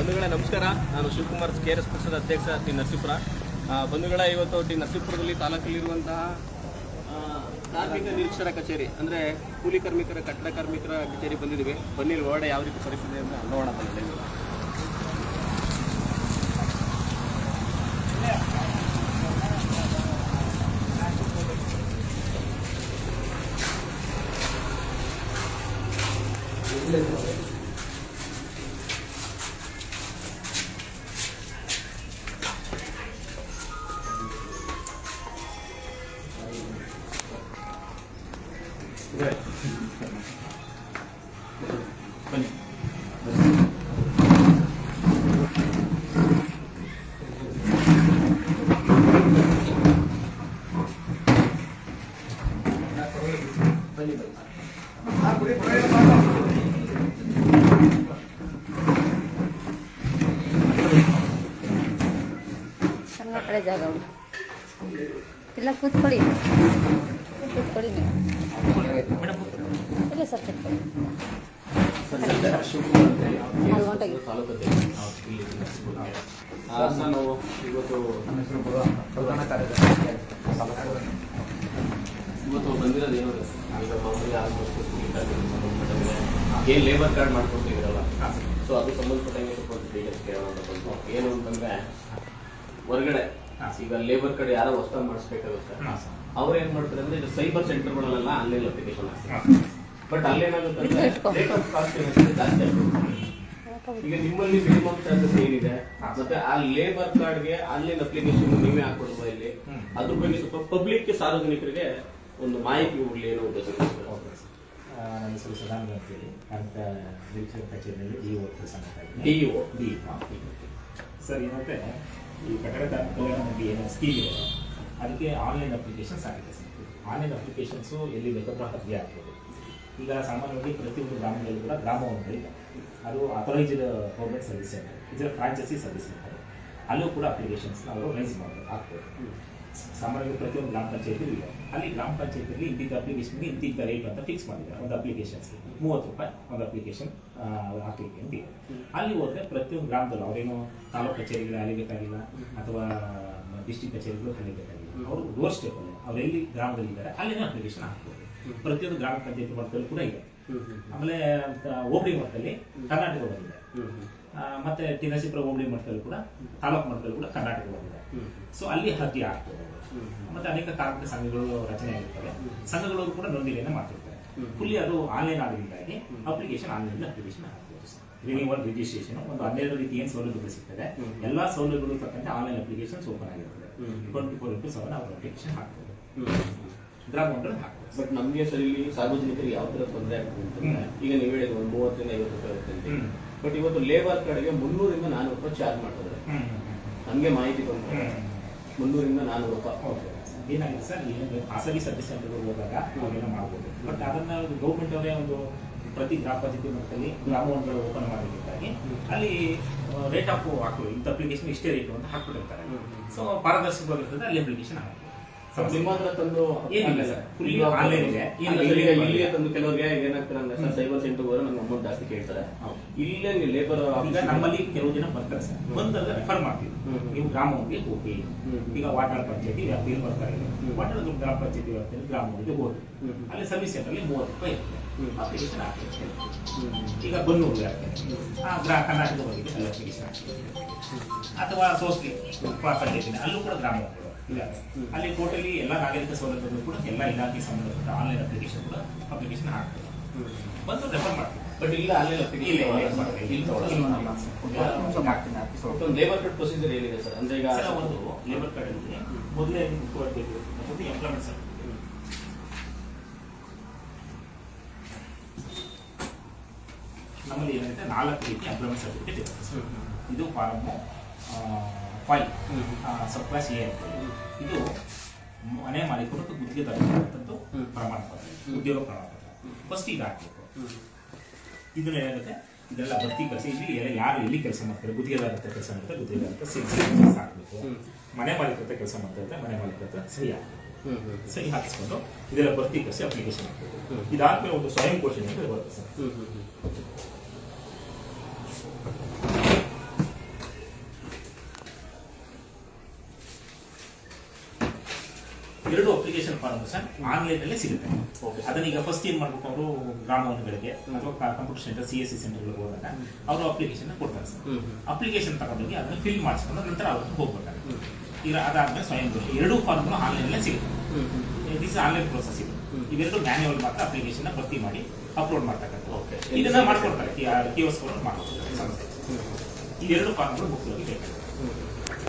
ಬಂಧುಗಳೇ, ನಮಸ್ಕಾರ. ನಾನು ಶಿವಕುಮಾರ್, ಕೆ ಎಸ್ ಪಕ್ಷದ ಅಧ್ಯಕ್ಷ ಟಿ ನರಸೀಪುರ. ಬಂಧುಗಳ, ಇವತ್ತು ಟಿ ನರಸೀಪುರದಲ್ಲಿ ತಾಲೂಕಲ್ಲಿರುವಂತಹ ಕಾರ್ಮಿಕ ನಿರೀಕ್ಷರ ಕಚೇರಿ, ಅಂದರೆ ಕೂಲಿ ಕಾರ್ಮಿಕರ, ಕಟ್ಟಡ ಕಾರ್ಮಿಕರ ಕಚೇರಿ ಬಂದಿದ್ದೀವಿ ಬನ್ನಿ ಒಳಗಡೆ ಯಾವ ರೀತಿ ಪರಿಸ್ಥಿತಿ ಅಂತ ನೋಡೋಣ ಸಣ್ಣ ಕಡೆ ಜಾಗ ಉಂಟು ಇಲ್ಲ ಕೂತ್ಕೊಳ್ಳಿ ಕೂತ್ಕೊಳ್ಳಿ ನೀವು ಇಲ್ಲ ಸರ್ ಕೂತ್ಕೊಳ್ಳಿ ನಾಲ್ಕು ಗಂಟೆಗೆ ತಾಲೂಕು ನಾನು ಇವತ್ತು ಇವತ್ತು ಬಂದಿರೋದು ಏನು ಈಗ ಮಾಮೂಲಿ ಆಲ್ಮೋಸ್ಟ್ ಏನು ಲೇಬರ್ ಕಾರ್ಡ್ ಮಾಡ್ಕೊಡ್ತೀವಿರಲ್ಲ ಸೊ ಅದು ಸಂಬಂಧಪಟ್ಟಂಗೆ ಸ್ವಲ್ಪ ಡೀಟೇಲ್ಸ್ ಕೇಳೋಣ ಅಂತ ಏನು ಅಂತಂದ್ರೆ ಹೊರಗಡೆ ಈಗ ಲೇಬರ್ ಕಾರ್ಡ್ ಯಾರೋ ಹೊಸ ಮಾಡಿಸ್ಬೇಕಾಗುತ್ತೆ. ಅವ್ರು ಏನ್ ಮಾಡ್ತಾರೆ ಅಂದ್ರೆ ಇದು ಸೈಬರ್ ಸೆಂಟರ್ಗಳಲ್ಲೆಲ್ಲ ಆನ್ಲೈನ್ ಅಪ್ಲಿಕೇಶನ್ ಹಾಕ್ತಾರೆ. ಬಟ್ ಅಲ್ಲೇನಾಗುತ್ತೆ ಅಂದ್ರೆ ರೇಟ್ ಆಫ್ ಕಾಸ್ಟ್ ಏನಾಗುತ್ತೆ ಜಾಸ್ತಿ ಈಗ ನಿಮ್ಮಲ್ಲಿ ಮಿನಿಮಮ್ ಚಾರ್ಜಸ್ ಏನಿದೆ ಮತ್ತೆ ಆ ಲೇಬರ್ ಕಾರ್ಡ್ಗೆ ಆನ್ಲೈನ್ ಅಪ್ಲಿಕೇಶನ್ ನೀವೇ ಹಾಕೊಡುವ ಇಲ್ಲಿ. ಅದ್ರ ಬಗ್ಗೆ ಸ್ವಲ್ಪ ಪಬ್ಲಿಕ್ ಸಾರ್ವಜನಿಕರಿಗೆ ಒಂದು ಮಾಹಿತಿ ಹೋಗ್ಲಿ ಅನ್ನೋ ಉದ್ದೇಶಕ್ಕೋಸ್ಕರ ಆ, ನನ್ನ ಹೆಸರು ಸದಾನಂದ ಅಂತೇಳಿ ಅಂತ ನಿರೀಕ್ಷಕ ಕಚೇರಿಯಲ್ಲಿ ಡಿ ಓ ಕೆಲಸ ಮಾಡ್ತಾ ಇದ್ದೀನಿ ಡಿಇಒ ಡಿ ಸರ್, ಏನಂದರೆ ಈ ಕಟ್ಟಡ ಕಾರ್ಮಿಕರ ನಮಗೆ ಏನು ಸ್ಕೀಮ್ ಇದೆ. ಅದಕ್ಕೆ ಆನ್ಲೈನ್ ಅಪ್ಲಿಕೇಶನ್ಸ್ ಆಗಿದೆ ಸರ್. ಆನ್ಲೈನ್ ಅಪ್ಲಿಕೇಶನ್ಸು ಎಲ್ಲಿ ಬೇಕಾದ್ರೂ ಅರ್ಜಿ ಆಗ್ಬೋದು. ಈಗ ಸಾಮಾನ್ಯವಾಗಿ ಪ್ರತಿಯೊಂದು ಗ್ರಾಮದಲ್ಲಿ ಕೂಡ ಗ್ರಾಮ ಇದೆ. ಅದು ಅಥರೈಸ್ಡ್ ಗೌರ್ಮೆಂಟ್ ಸರ್ವಿಸ್ ಸೆಂಟರ್ ಇದರ ಫ್ರಾಂಚೈಸಿ ಸರ್ವಿಸ್ ಸೆಂಟರ್ ಅಲ್ಲೂ ಕೂಡ ಅಪ್ಲಿಕೇಶನ್ಸ್ನ ಅವರು ರೈಸ್ ಮಾಡ್ಬೋದು, ಹಾಕ್ಬೋದು. ಸಾಮಾನ್ಯವಾಗಿ ಪ್ರತಿಯೊಂದು ಗ್ರಾಮ ಪಂಚಾಯತಿ ಇದೆ. ಅಲ್ಲಿ ಗ್ರಾಮ ಪಂಚಾಯತಿಯಲ್ಲಿ ಇಂತಿದ್ದ ಅಪ್ಲಿಕೇಶನ್ಗೆ ಇಂತಿದ್ದ ರೇಟ್ ಅಂತ ಫಿಕ್ಸ್ ಮಾಡಿದ್ದಾರೆ. ಒಂದು ಅಪ್ಲಿಕೇಶನ್ಸ್ಗೆ ಮೂವತ್ತು ರೂಪಾಯಿ ಒಂದು ಅಪ್ಲಿಕೇಶನ್ ಹಾಕ್ಲಿಕ್ಕೆ ಅಂತ ಇದೆ. ಅಲ್ಲಿ ಹೋದ್ರೆ ಪ್ರತಿಯೊಂದು ಗ್ರಾಮದಲ್ಲೂ ಅವರೇನು ತಾಲೂಕು ಕಚೇರಿಗಳು ಅಲಿಬೇಕಾಗಿಲ್ಲ ಅಥವಾ ಡಿಸ್ಟಿಕ್ ಕಚೇರಿಗಳು ಅಲಿಬೇಕಾಗಿಲ್ಲ ಅವರು ಡೋರ್ ಸ್ಟೆಪ್ ಅಲ್ಲಿ ಅವ್ರು ಎಲ್ಲಿ ಗ್ರಾಮದಲ್ಲಿ ಇದ್ದಾರೆ ಅಲ್ಲಿನ ಅಪ್ಲಿಕೇಶನ್ ಹಾಕ್ಬೋದು. ಪ್ರತಿಯೊಂದು ಗ್ರಾಮ ಪಂಚಾಯತಿ ಮಟ್ಟದಲ್ಲಿ ಕೂಡ ಇದೆ. ಆಮೇಲೆ ಹೋಬಳಿ ಮಟ್ಟದಲ್ಲಿ ಕರ್ನಾಟಕ ಬಂದಿದೆ ಮತ್ತೆ ತಿನಸಿ ಪ್ರಭುಂಡಿ ಹೋಬಳಿ ಮಟ್ಟದಲ್ಲಿ ಕೂಡ ತಾಲೂಕು ಮಟ್ಟದಲ್ಲಿ ಕೂಡ ಕರ್ನಾಟಕ ಬಂದಿದೆ. ಸೊ ಅಲ್ಲಿ ಅರ್ಜಿ ಆಗ್ತದೆ. ಮತ್ತೆ ಅನೇಕ ಕಾರ್ಮಿಕ ಸಂಘಗಳು ರಚನೆ ಆಗಿರ್ತವೆ. ಸಂಘಗಳು ಕೂಡ ನೋಂದಣಿಯನ್ನು ಮಾಡ್ತಿರ್ತಾರೆ. ಫುಲ್ಲಿ ಅದು ಆನ್ಲೈನ್ ಆಗಿದ್ದಾಗಿ ಅಪ್ಲಿಕೇಶನ್ ಆನ್ಲೈನ್ ಅಪ್ಲಿಕೇಶನ್ ಹಾಕ್ಬೋದು ರಿನಿವಲ್ ರಿಜಿಸ್ಟ್ರೇಷನ್ ಒಂದು ಹನ್ನೆರಡು ರೀತಿ ಏನು ಸೌಲಭ್ಯಗಳು ಸಿಗ್ತದೆ ಎಲ್ಲಾ ಸೌಲಭ್ಯಗಳು ತಕ್ಕಂತೆ ಆನ್ಲೈನ್ ಅಪ್ಲಿಕೇಶನ್ ಓಪನ್ ಆಗಿರ್ತದೆ. ಟ್ವೆಂಟಿ ಫೋರ್ ಇಂಟು ಸೆವೆನ್ ಅವ್ರ ಅಪ್ಲಿಕೇಶನ್ ಹಾಕ್ಬೋದು. ಬಟ್ ನಮಗೆ ಸರ್ ಇಲ್ಲಿ ಸಾರ್ವಜನಿಕರಿಗೆ ಯಾವ ತರ ತೊಂದರೆ ಆಗ್ತದೆ ಈಗ ನೀವು ಹೇಳಿದ್ರು ಒಂದು ಮೂವತ್ತರಿಂದ ಐವತ್ತು ರೂಪಾಯಿ. ಬಟ್ ಇವತ್ತು ಲೇಬರ್ ಕಡೆಗೆ ಮುನ್ನೂರಿಂದ ನಾನೂರು ರೂಪಾಯಿ ಚಾರ್ಜ್ ಮಾಡ್ತಾರೆ ನಮಗೆ ಮಾಹಿತಿ ಬಂದ್ರೆ ಮುನ್ನೂರಿಂದ ನಾನೂರು ರೂಪಾಯಿ. ಓಕೆ ಏನಾಗಿದೆ ಸರ್ ಏನು ಖಾಸಗಿ ಸರ್ವಿಸ್ ಸೆಂಟರ್ಗಳು ಹೋದಾಗ ನಾವೇನೋ ಮಾಡ್ಬೋದು. ಬಟ್ ಅದನ್ನ ಗೌರ್ಮೆಂಟ್ ಅವರೇ ಒಂದು ಪ್ರತಿ ಗ್ರಾಮ ಪಂಚಾಯತಿ ಮಟ್ಟದಲ್ಲಿ ಗ್ರಾಮವನ್ನು ಓಪನ್ ಮಾಡೋದಕ್ಕಾಗಿ ಅಲ್ಲಿ ರೇಟ್ ಆಫ್ ಹಾಕೋದು ಇಂಥ ಅಪ್ಲಿಕೇಶನ್ ಇಷ್ಟೇ ರೇಟ್ ಅಂತ ಹಾಕ್ಬಿಟ್ಟಿರ್ತಾರೆ. ಸೊ ಪಾರದರ್ಶಕವಾಗಿರ್ತದೆ ಅಲ್ಲಿ ಅಪ್ಲಿಕೇಶನ್ ಹಾಕ್ಬೋದು ಸಮಸ್ಯೆ ನಿಮ್ಮ ಹತ್ರ ತಂದು ಏನಿಲ್ಲ ಸರ್. Online ಇದೆ. ತಂದು ಕೆಲವರಿಗೆ ಏನಾಗ್ತಾರೆ ಅಂದ್ರೆ ಸರ್ ಸೈಬರ್ ಸೆಂಟರ್ ಹೋದ್ರೆ ನಮ್ಗೆ ಅಮೌಂಟ್ ಜಾಸ್ತಿ ಕೇಳ್ತಾರೆ. ಹೌದು. ಇಲ್ಲೇ ನೀವು ಲೇಬರ್ ಈಗ ನಮ್ಮಲ್ಲಿ ಕೆಲವು ಜನ ಬರ್ತಾರೆ ಸರ್. ಬಂದಾಗ ರೆಫರ್ ಮಾಡ್ತೀವಿ. ನೀವು ಗ್ರಾಮಕ್ಕೆ ಹೋಗಿ. ಈಗ ವಾಟಾಳ್ ಪಂಚಾಯತಿ ವ್ಯಾಪ್ತಿಯಲ್ಲಿ ಬರ್ತಾರೆ. ವಾಟಾಳ್ ಗ್ರಾಮ ಪಂಚಾಯತಿ ವ್ಯಾಪ್ತಿಯಲ್ಲಿ ಗ್ರಾಮಗಳಿಗೆ ಹೋಗಿ. ಅಲ್ಲಿ ಸರ್ವಿಸ್ ಸೆಂಟರ್ಲಿ ಮೂವತ್ತು ರೂಪಾಯಿ ಇರುತ್ತೆ. ಅಪ್ಲಿಕೇಶನ್ ಈಗ ಬನ್ನೂರು ಆಗ್ತದೆ ಆ ಗ್ರಾ ಕರ್ನಾಟಕ ಬಗ್ಗೆ ಅಪ್ಲಿಕೇಶನ್ ಅಥವಾ ಸೋಸ್ಲಿ ಪಂಚಾಯತಿನ ಅಲ್ಲೂ ಕೂಡ ಗ್ರಾಮ ಇದ್ದಾರೆ ಅಲ್ಲಿ ಟೋಟಲಿ ಎಲ್ಲ ನಾಗರಿಕ ಸೌಲಭ್ಯಗಳು ಕೂಡ ಎಲ್ಲ ಇಲಾಖೆ ಸಂಬಂಧಪಟ್ಟ ಆನ್ಲೈನ್ ಅಪ್ಲಿಕೇಶನ್ ಕೂಡ ಅಪ್ಲಿಕೇಶನ್ ಹಾಕ್ತೀವಿ ಬಂದು ರೆಫರ್ ಮಾಡ್ತೀವಿ ಬಟ್ ಇಲ್ಲ ಅಲ್ಲೇ ಇಲ್ಲ ಒಂದು ಇಲ್ಲ. ಇಲ್ಲಿ ಇಲ್ಲ ಲೇಬರ್ ಕಾರ್ಡ್ ಪ್ರೊಸೀಜರ್ ಏನಿದೆ ಸರ್? ಅಂದ್ರೆ ಈಗ ಒಂದು ಲೇಬರ್ ಕಾರ್ಡ್ ಅಲ್ಲಿ ಮೊದಲೇ ಕೊಡಬೇಕು ಮತ್ತು ಎಂಪ್ಲಾಯ್ಮೆಂಟ್ ಸರ್ ನಮ್ಮಲ್ಲಿ ಏನಂದ್ರೆ ನಾಲ್ಕು ರೀತಿ ಎಂಪ್ಲಾಯ್ಮೆಂಟ್ ಸರ್ಟಿಫಿಕೇಟ್ ಇರುತ್ತೆ. ಸರ್. ಇದು form five sub class A ಅಂತ. ಇದು ಮನೆ ಮಾಲೀಕರು ಮತ್ತು ಗುತ್ತಿಗೆದಾರರು. ಪ್ರಮಾಣ ಪತ್ರ ಉದ್ಯೋಗ ಪ್ರಮಾಣ ಪತ್ರ ಫಸ್ಟ್ ಈಗ ಹಾಕಬೇಕು. ಇದನ್ನ ಏನಾಗುತ್ತೆ? ಇದೆಲ್ಲ ಭರ್ತಿ ಕೆಲಸ ಇಲ್ಲಿ ಎಲ್ಲ ಯಾರು ಎಲ್ಲಿ ಕೆಲಸ ಮಾಡ್ತಾರೆ ಗುತ್ತಿಗೆದಾರ ಹತ್ರ ಕೆಲಸ ಮಾಡ್ತಾರೆ ಗುತ್ತಿಗೆದಾರ ಹತ್ರ ಸಹಿ ಹಾಕಬೇಕು. ಮನೆ ಮಾಲೀಕ ಹತ್ರ ಕೆಲಸ ಮಾಡ್ತಾರೆ ಮನೆ ಮಾಲೀಕ ಹತ್ರ ಸಹಿ ಹಾಕಬೇಕು. ಸಹಿ ಹಾಕಿಸ್ಕೊಂಡು ಇದೆಲ್ಲ ಭರ್ತಿ ಕಳಿಸಿ ಅಪ್ಲಿಕೇಶನ್ ಹಾಕಬೇಕು. ಇದಾದ್ಮೇಲೆ ಒಂದು ಸ್ವಯಂ ಘೋಷಣೆ ಅಂತ ಬರುತ್ತೆ sir hmm hmm hmm form sir online ಅಲ್ಲೇ ಸಿಗುತ್ತೆ. ಓಕೆ ಅದನ್ನ ಈಗ ಫಸ್ಟ್ ಏನ್ ಮಾಡ್ಬೇಕು ಅವರು ಗ್ರಾಮಗಳಿಗೆ ಅಥವಾ computer centre C S C ಸೆಂಟರ್ಗಳಿಗೆ ಹೋದಾಗ ಅವರು ಅಪ್ಲಿಕೇಶನ್ ಕೊಡ್ತಾರೆ ಸರ್. ಅಪ್ಲಿಕೇಶನ್ ತಗೊಂಡೋಗಿ ಅದನ್ನ ಫಿಲ್ ಮಾಡಿಸ್ಕೊಂಡು ನಂತರ ಅವ್ರಿಗೆ ಹೋಗ್ಬೇಕಾಗುತ್ತೆ. ಈಗ ಅದಾದ್ಮೇಲೆ ಸ್ವಯಂ ಎರಡೂ ಫಾರ್ಮ್ಗಳು ಆನ್ಲೈನ್ ಅಲ್ಲೇ ಸಿಗುತ್ತೆ. ದಿಸ್ ಆನ್ಲೈನ್ ಪ್ರೋಸೆಸ್ ಇದು. ಇವೆರಡು ಮ್ಯಾನ್ಯುವಲ್ ಮಾತ್ರ ಅಪ್ಲಿಕೇಶನ್ ಭರ್ತಿ ಮಾಡಿ ಅಪ್ಲೋಡ್ ಮಾಡ್ತಕ್ಕಂಥ. ಇದನ್ನ ಮಾಡ್ಕೊಡ್ತಾರೆ. ಕಿಯೋಸ್ಕೊಂಡು ಮಾಡ್ಕೊಡ್ತಾರೆ. ಸಂಸ್ಥೆ. ಇವೆರಡು ಫಾರ್ಮ್ಗಳು ಮುಖ್ಯವಾಗಿ ಬೇಕಾಗುತ್ತೆ.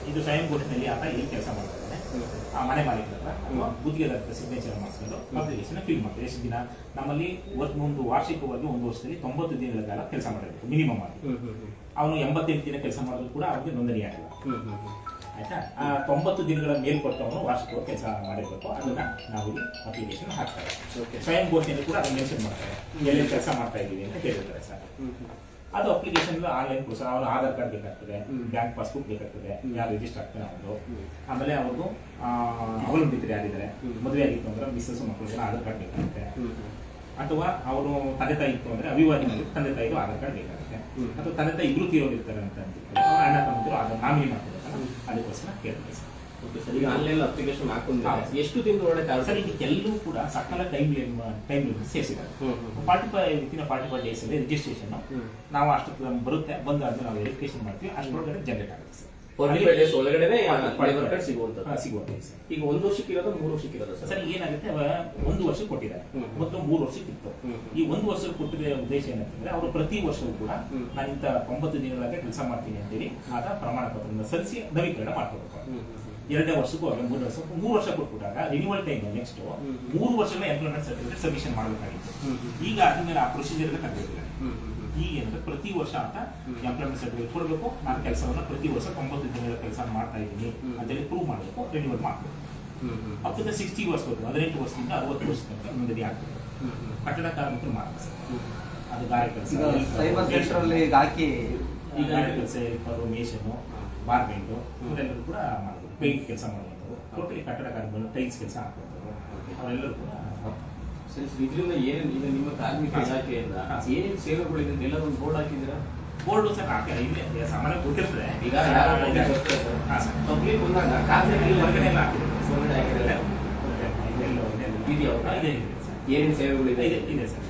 ಇದು ಸ್ವಯಂ ಘೋಷಣೆಯಲ್ಲಿ ಆತ ಈ ಕೆಲಸ ಮಾಡ್ತಾರೆ. ಮನೆ ಮಾಲೀಕ ಅಥವಾ ಗುತ್ತಿಗೆದಾರ ಸಿಗ್ನೇಚರ್ ಮಾಡಿಸ್ಕೊಂಡು ಅಪ್ಲಿಕೇಶನ್ ಫಿಲ್ ಮಾಡ್ತಾರೆ ಎಷ್ಟು ದಿನ? ನಮ್ಮಲ್ಲಿ ಒಂದು ವಾರ್ಷಿಕವಾಗಿ ಒಂದು ವರ್ಷದಲ್ಲಿ ತೊಂಬತ್ತು ದಿನಗಳ ಕಾಲ ಕೆಲಸ ಮಾಡಬೇಕು ಮಿನಿಮಮ್ ಆಗಿ. ಅವನು ಎಂಬತ್ತೆಂಟು ದಿನ ಕೆಲಸ ಮಾಡಿದ್ರು ಕೂಡ ಅವ್ರಿಗೆ ನೋಂದಣಿ ಆಗಿಲ್ಲ. ಆಯ್ತಾ? ಆ ತೊಂಬತ್ತು ದಿನಗಳ ಮೇಲ್ಪಟ್ಟವನು ವಾರ್ಷಿಕ ಕೆಲಸ ಮಾಡಿರ್ಬೇಕು. ಅದನ್ನ ನಾವು ಇಲ್ಲಿ ಅಪ್ಲಿಕೇಶನ್ ಹಾಕ್ತಾರೆ. ಸ್ವಯಂ ಘೋಷಣೆ ಕೂಡ ಅದನ್ನ ಮೆನ್ಷನ್ ಮಾಡ್ತಾರೆ. ಎಲ್ಲಿ ಕೆಲಸ ಮಾಡ್ತಾ ಇದ್ದೀವಿ ಅಂತ ಕೇಳಿರ್ತಾರೆ ಸರ್. ಅದು ಅಪ್ಲಿಕೇಶನ್ ಆನ್ಲೈನ್ ಪ್ರೋಸೆಸ್ ಅವರು ಆಧಾರ್ ಕಾರ್ಡ್ ಬೇಕಾಗ್ತದೆ ಬ್ಯಾಂಕ್ ಪಾಸ್ಬುಕ್ ಬೇಕಾಗ್ತದೆ. ಯಾರು ರಿಜಿಸ್ಟರ್ ಆಗ್ತಾನೆ ಅವರು ಆಮೇಲೆ ಅವ್ರದ್ದು ಅವಲಂಬಿತರು ಯಾರಿದ್ದಾರೆ. ಮದುವೆ ಆಗಿತ್ತು ಅಂದ್ರೆ ಮಿಸ್ಸಸ್ ಮಕ್ಕಳಿಗೆ ಆಧಾರ್ ಕಾರ್ಡ್ ಬೇಕಾಗುತ್ತೆ. ಅಥವಾ ಅವರು ತಂದೆ ತಾಯಿ ಇತ್ತು ಅಂದ್ರೆ ಅವಿವಾಹಿತರು ತಂದೆ ತಾಯಿಗೂ ಆಧಾರ್ ಕಾರ್ಡ್ ಬೇಕಾಗುತ್ತೆ. ಅಥವಾ ತಂದೆ ತಾಯಿ ಇಬ್ರು ತೀರೋಗಿರ್ತಾರೆ ಅಂತ ಅಂತಿರ್ತಾರೆ ಅವರ ಅಣ್ಣ ತಮ್ಮಂದಿರು ಅದನ್ನ ನಾಮಿನಿ ಮಾಡ್ತಾರೆ ಅದಕ್ಕೋಸ್ಕರ ಕೇಳ್ತಾರೆ ಸರ್ ಈಗ ಆನ್ಲೈನ್ ಅಪ್ಲಿಕೇಶನ್ ಹಾಕೊಂಡ್ರೆ ಎಷ್ಟು ದಿನದ ಒಳಗೆ ಸರ್ ಇದಕ್ಕೆಲ್ಲೂ ಕೂಡ ಸಕಾಲ ಟೈಮ್ ಟೈಮ್ ಸೇರಿಸಿದ್ದಾರೆ ಹ್ಮ್ ಹ್ಮ್ forty five within forty five days ಅಲ್ಲಿ ರಿಜಿಸ್ಟ್ರೇಷನ್. ನಾವು ಅಷ್ಟು ಬರುತ್ತೆ. ಬರುತ್ತೆ ಅದನ್ನ ನಾವು ವೆರಿಫಿಕೇಶನ್ ಮಾಡ್ತೀವಿ. ಅಷ್ಟರೊಳಗಡೆ ಜನರೇಟ್ ಆಗುತ್ತೆ ಸರ್ ಒಳಗಡೆ ಸರ್ ಈಗ ಒಂದು ವರ್ಷಕ್ಕೆ ಇರೋದು ಮೂರು ವರ್ಷಕ್ಕೆ ಇರೋದು ಸರ್ ಏನಾಗುತ್ತೆ ಒಂದು ವರ್ಷ ಕೊಟ್ಟಿದ್ದಾರೆ. ಮತ್ತು ಮೊದಲು ಮೂರು ವರ್ಷಕ್ಕೆ ಇತ್ತು. ಈ ಒಂದು ವರ್ಷ ಕೊಟ್ಟಿರೋ ಉದ್ದೇಶ ಏನಂತಂದ್ರೆ ಅವರು ಪ್ರತಿ ವರ್ಷವೂ ಕೂಡ ಹ್ಮ್. ನಾನು ಇಂಥ ಒಂಬತ್ತು ದಿನಗಳಾಗ ಕೆಲಸ ಮಾಡ್ತೀನಿ ಅಂತೇಳಿ ಆದ ಪ್ರಮಾಣ ಪತ್ರದಿಂದ ಸಲ್ಲಿಸಿ ನವೀಕರಣ ಮಾಡ್ಕೋಬೇಕು. ಎರಡನೇ ವರ್ಷಕ್ಕೂ ಅವ್ರಿಗೆ ಮೂರು ವರ್ಷ ಮೂರು ವರ್ಷ ಕೊಟ್ಬಿಟ್ಟಾಗ ರಿನ್ಯೂವಲ್ ಟೈಮ್ ನೆಕ್ಸ್ಟ್. ಮೂರು ವರ್ಷಗಳ ಎಂಪ್ಲಾಯ್ಮೆಂಟ್ ಸರ್ಟಿಫಿಕೇಟ್ ಸಬ್ಮಿಷನ್ ಮಾಡಬೇಕಾಗಿತ್ತು. ಈಗ ಅದ್ಮೇಲೆ ಆ ಪ್ರೊಸೀಜರ್ ಹ್ಮ್. ಈಗ ಏನಂದ್ರೆ ಪ್ರತಿ ವರ್ಷ ಅಂತ. ಎಂಪ್ಲಾಯ್ಮೆಂಟ್ ಸರ್ಟಿಫಿಕೇಟ್ ಕೊಡಬೇಕು ನಾನು ಕೆಲಸವನ್ನ ಪ್ರತಿ ವರ್ಷ ತೊಂಬತ್ತು ದಿನಗಳ ಕೆಲಸ ಮಾಡ್ತಾ ಇದ್ದೀನಿ ಅಂತ ಅಂತೇಳಿ ಪ್ರೂವ್ ಮಾಡಬೇಕು ರಿನ್ಯೂವಲ್ ಮಾಡಬೇಕು hmm hmm. Up to sixty ವರ್ಷ ಹದಿನೆಂಟು ವರ್ಷದಿಂದ ಅರವತ್ತು ವರ್ಷ ತನಕ ನೋಂದಣಿ ಆಗ್ತದೆ. ಕಟ್ಟಡ ಕಾರ್ಮಿಕರು ಸರ್. ಅದು ಗಾರೆ ಕೆಲಸ ಈಗ ಈಗ ಹಾಕಿ ಗಾರೆ ಕೆಲಸ ಮೇಷನು ಬಾರ್ಬೆಂಟು ಇವರೆಲ್ಲರೂ ಕೂಡ ಮಾಡ್ಬೋದು ಪೇಂಟ್ ಕೆಲಸ ಮಾಡುವಂಥದ್ದು ಟೋಟಲಿ ಕಟ್ಟಡ ಕಾರ್ಮಿಕರು ಟೈಲ್ಸ್ ಕೆಲಸ ಹಾಕುವಂಥದ್ದು ಅವರೆಲ್ಲರೂ ಕೂಡ ಸರಿ ಇದರಿಂದ ಏನು ಈಗ ನಿಮ್ಮ ಕಾರ್ಮಿಕ. ಇಲಾಖೆಯಿಂದ. ಏನೇನು ಸೇವೆಗಳಿದೆ ಎಲ್ಲ ಒಂದು ಬೋರ್ಡ್ ಹಾಕಿದ್ದೀರಾ? ಬೋರ್ಡ್ ಸಹ ಹಾಕಿಲ್ಲ ಇಲ್ಲೇ ಸಾಮಾನ್ಯ ಕೊಟ್ಟಿರ್ತಾರೆ. ಈಗ. ಪಬ್ಲಿಕ್ ಬಂದಾಗ ಹೊರಗಡೆ ಎಲ್ಲ ಹೊರಗಡೆ ಹಾಕಿದ್ದಾರೆ. ಇದೆಯಾ? ಏನೇನು ಸೇವೆಗಳಿದೆ? ಇದೆ ಇದೆ ಸರ್.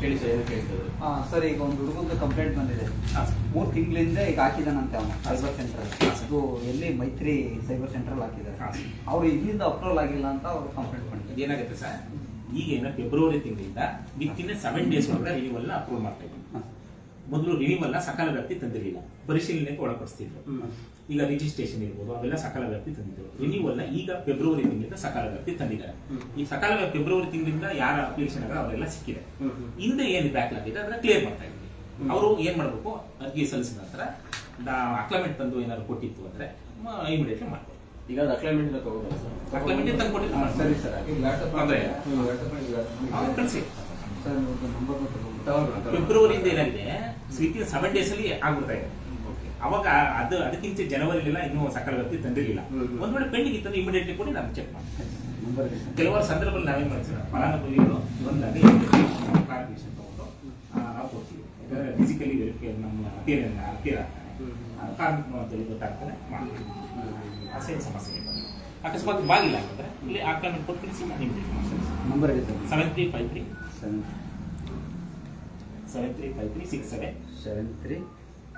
ಹೇಳಿ ಸರ್ ಏನು ಕೇಳ್ತದೆ ಆ, ಸರ್ ಈಗ ಒಂದು ಹುಡುಗಂದು ಕಂಪ್ಲೇಂಟ್ ಬಂದಿದೆ. ಹಾಂ. ಸರ್ ಮೂರು ತಿಂಗಳಿಂದ ಈಗ ಹಾಕಿದಾನಂತೆ ಅವನು ಸೈಬರ್ ಸೆಂಟರ್ ಅದು ಎಲ್ಲಿ ಮೈತ್ರಿ ಸೈಬರ್ ಸೆಂಟ್ರಲ್ಲಿ ಹಾಕಿದ್ದಾರೆ. ಅವ್ರು ಸರ್. ಅವರು ಇಲ್ಲಿಂದ ಅಪ್ರೂವಲ್ ಆಗಿಲ್ಲ ಅಂತ ಅವರು ಕಂಪ್ಲೇಂಟ್ ಮಾಡಿದ್ದಾರೆ ಏನಾಗುತ್ತೆ ಸರ್? ಈಗ ಏನು ಫೆಬ್ರವರಿ ತಿಂಗಳಿಂದ ವಿತಿನ್ ಸೆವೆನ್ ಡೇಸ್ ಒಳಗಡೆ ರಿನಿವಲ್ ಅಪ್ರೂವ್ ಮಾಡ್ತಾ ಇದ್ದೀವಿ ಹಾ. ಮೊದಲು ರಿನಿವಲ್ನ ಸಕಾಲ ವ್ಯಾಪ್ತಿ ತಂದಿರಲಿಲ್ಲ. ಪರಿಶೀಲನೆಗೆ ಒಳಪಡಿಸ್ತಿದ್ರು. ಈಗ ರಿಜಿಸ್ಟ್ರೇಷನ್ ಇರ್ಬೋದು ಅವೆಲ್ಲ ಸಕಾಲ ವ್ಯಾಪ್ತಿ ತಂದಿದ್ರು. ರಿನಿವಲ್ನ ಈಗ ಫೆಬ್ರವರಿ ತಿಂಗಳಿಂದ ಸಕಾಲ ವ್ಯಾಪ್ತಿ ತಂದಿದ್ದಾರೆ. ಈ ಸಕಾಲ ಫೆಬ್ರವರಿ ತಿಂಗಳಿಂದ ಯಾರ ಅಪ್ಲಿಕೇಶನ್ ಆಗ ಅವರೆಲ್ಲ ಸಿಕ್ಕಿದೆ. ಹಿಂದೆ ಏನು ಬ್ಯಾಕ್ಲಾಗ್ ಇದೆ ಅದನ್ನ ಕ್ಲಿಯರ್ ಮಾಡ್ತಾ ಇದ್ದೀವಿ ಅವರು ಏನ್ ಮಾಡ್ಬೇಕು? ಅರ್ಜಿ ಸಲ್ಲಿಸಿದ ನಂತರ ಅಕ್ಲಮೆಂಟ್ ತಂದು ಏನಾದ್ರು ಕೊಟ್ಟಿತ್ತು ಅಂದ್ರೆ ಇಮಿಡಿಯೇಟ್ಲಿ ಮಾಡ್ಬೋದು. ಈಗ ಅದು ಅಕ್ಲೈಮೆಂಟ್ ಅಕ್ಲಮೆಂಟ್ ತಂದು ಕೊಟ್ಟಿದ್ದು ಸರಿ ಸರ್ ಕಳಿಸಿ. Sir number? ಫೆಬ್ರವರಿಯಿಂದ ಏನಂದ್ರೆ ಸಿಟಿ ಸೆವೆನ್ ಡೇಸ್ ಅಲ್ಲಿ ಆಗ್ಬಿಡ್ತಾ ಇದೆ. ಅವಾಗ ಅದು ಅದಕ್ಕಿಂತ ಜನವರಿಲೆಲ್ಲ ಇನ್ನೂ ಸಕಾಲ ವ್ಯಕ್ತಿ ತಂದಿರಲಿಲ್ಲ. ಒಂದ್ ವೇಳೆ ಪೆಂಡಿಂಗ್ ಇತ್ತು ಇಮಿಡಿಯೇಟ್ಲಿ ಕೊಡಿ ನಾನು ಚೆಕ್ ಮಾಡ್ತೇನೆ. ಕೆಲವರು ಸಂದರ್ಭದಲ್ಲಿ ನಾವೇನ್ ಮಾಡ್ತೀವಿ ಫಲಾನುಭವಿಗಳು ಬಂದಾಗ ಕ್ಲಾರಿಫಿಕೇಶನ್ ತಗೊಂಡು ಆ, ನಾವು ಕೊಡ್ತೀವಿ. ಯಾಕಂದ್ರೆ ಫಿಸಿಕಲಿ ನಮ್ಮ ಅಪಿಯರ್ ಅಪಿಯರ್ ಆಗ್ತಾನೆ. ಕಾರ್ಮಿಕ ಅಂತೇಳಿ ಗೊತ್ತಾಗ್ತಾನೆ ಮಾಡ್ತೀವಿ. ಅಸೇನ್ ಸಮಸ್ಯೆ ಇಲ್ಲ ಅಕಸ್ಮಾತ್ ಬಾಗಿಲ್ಲ ಅಂತಂದ್ರೆ ಇಲ್ಲಿ ಆಕ್ರಮಣ ಕೊಟ್ಟು ತಿಳಿಸಿ ನಾನು ನಿಮ್ಗೆ number seven three five three seven seven three five three six seven seven three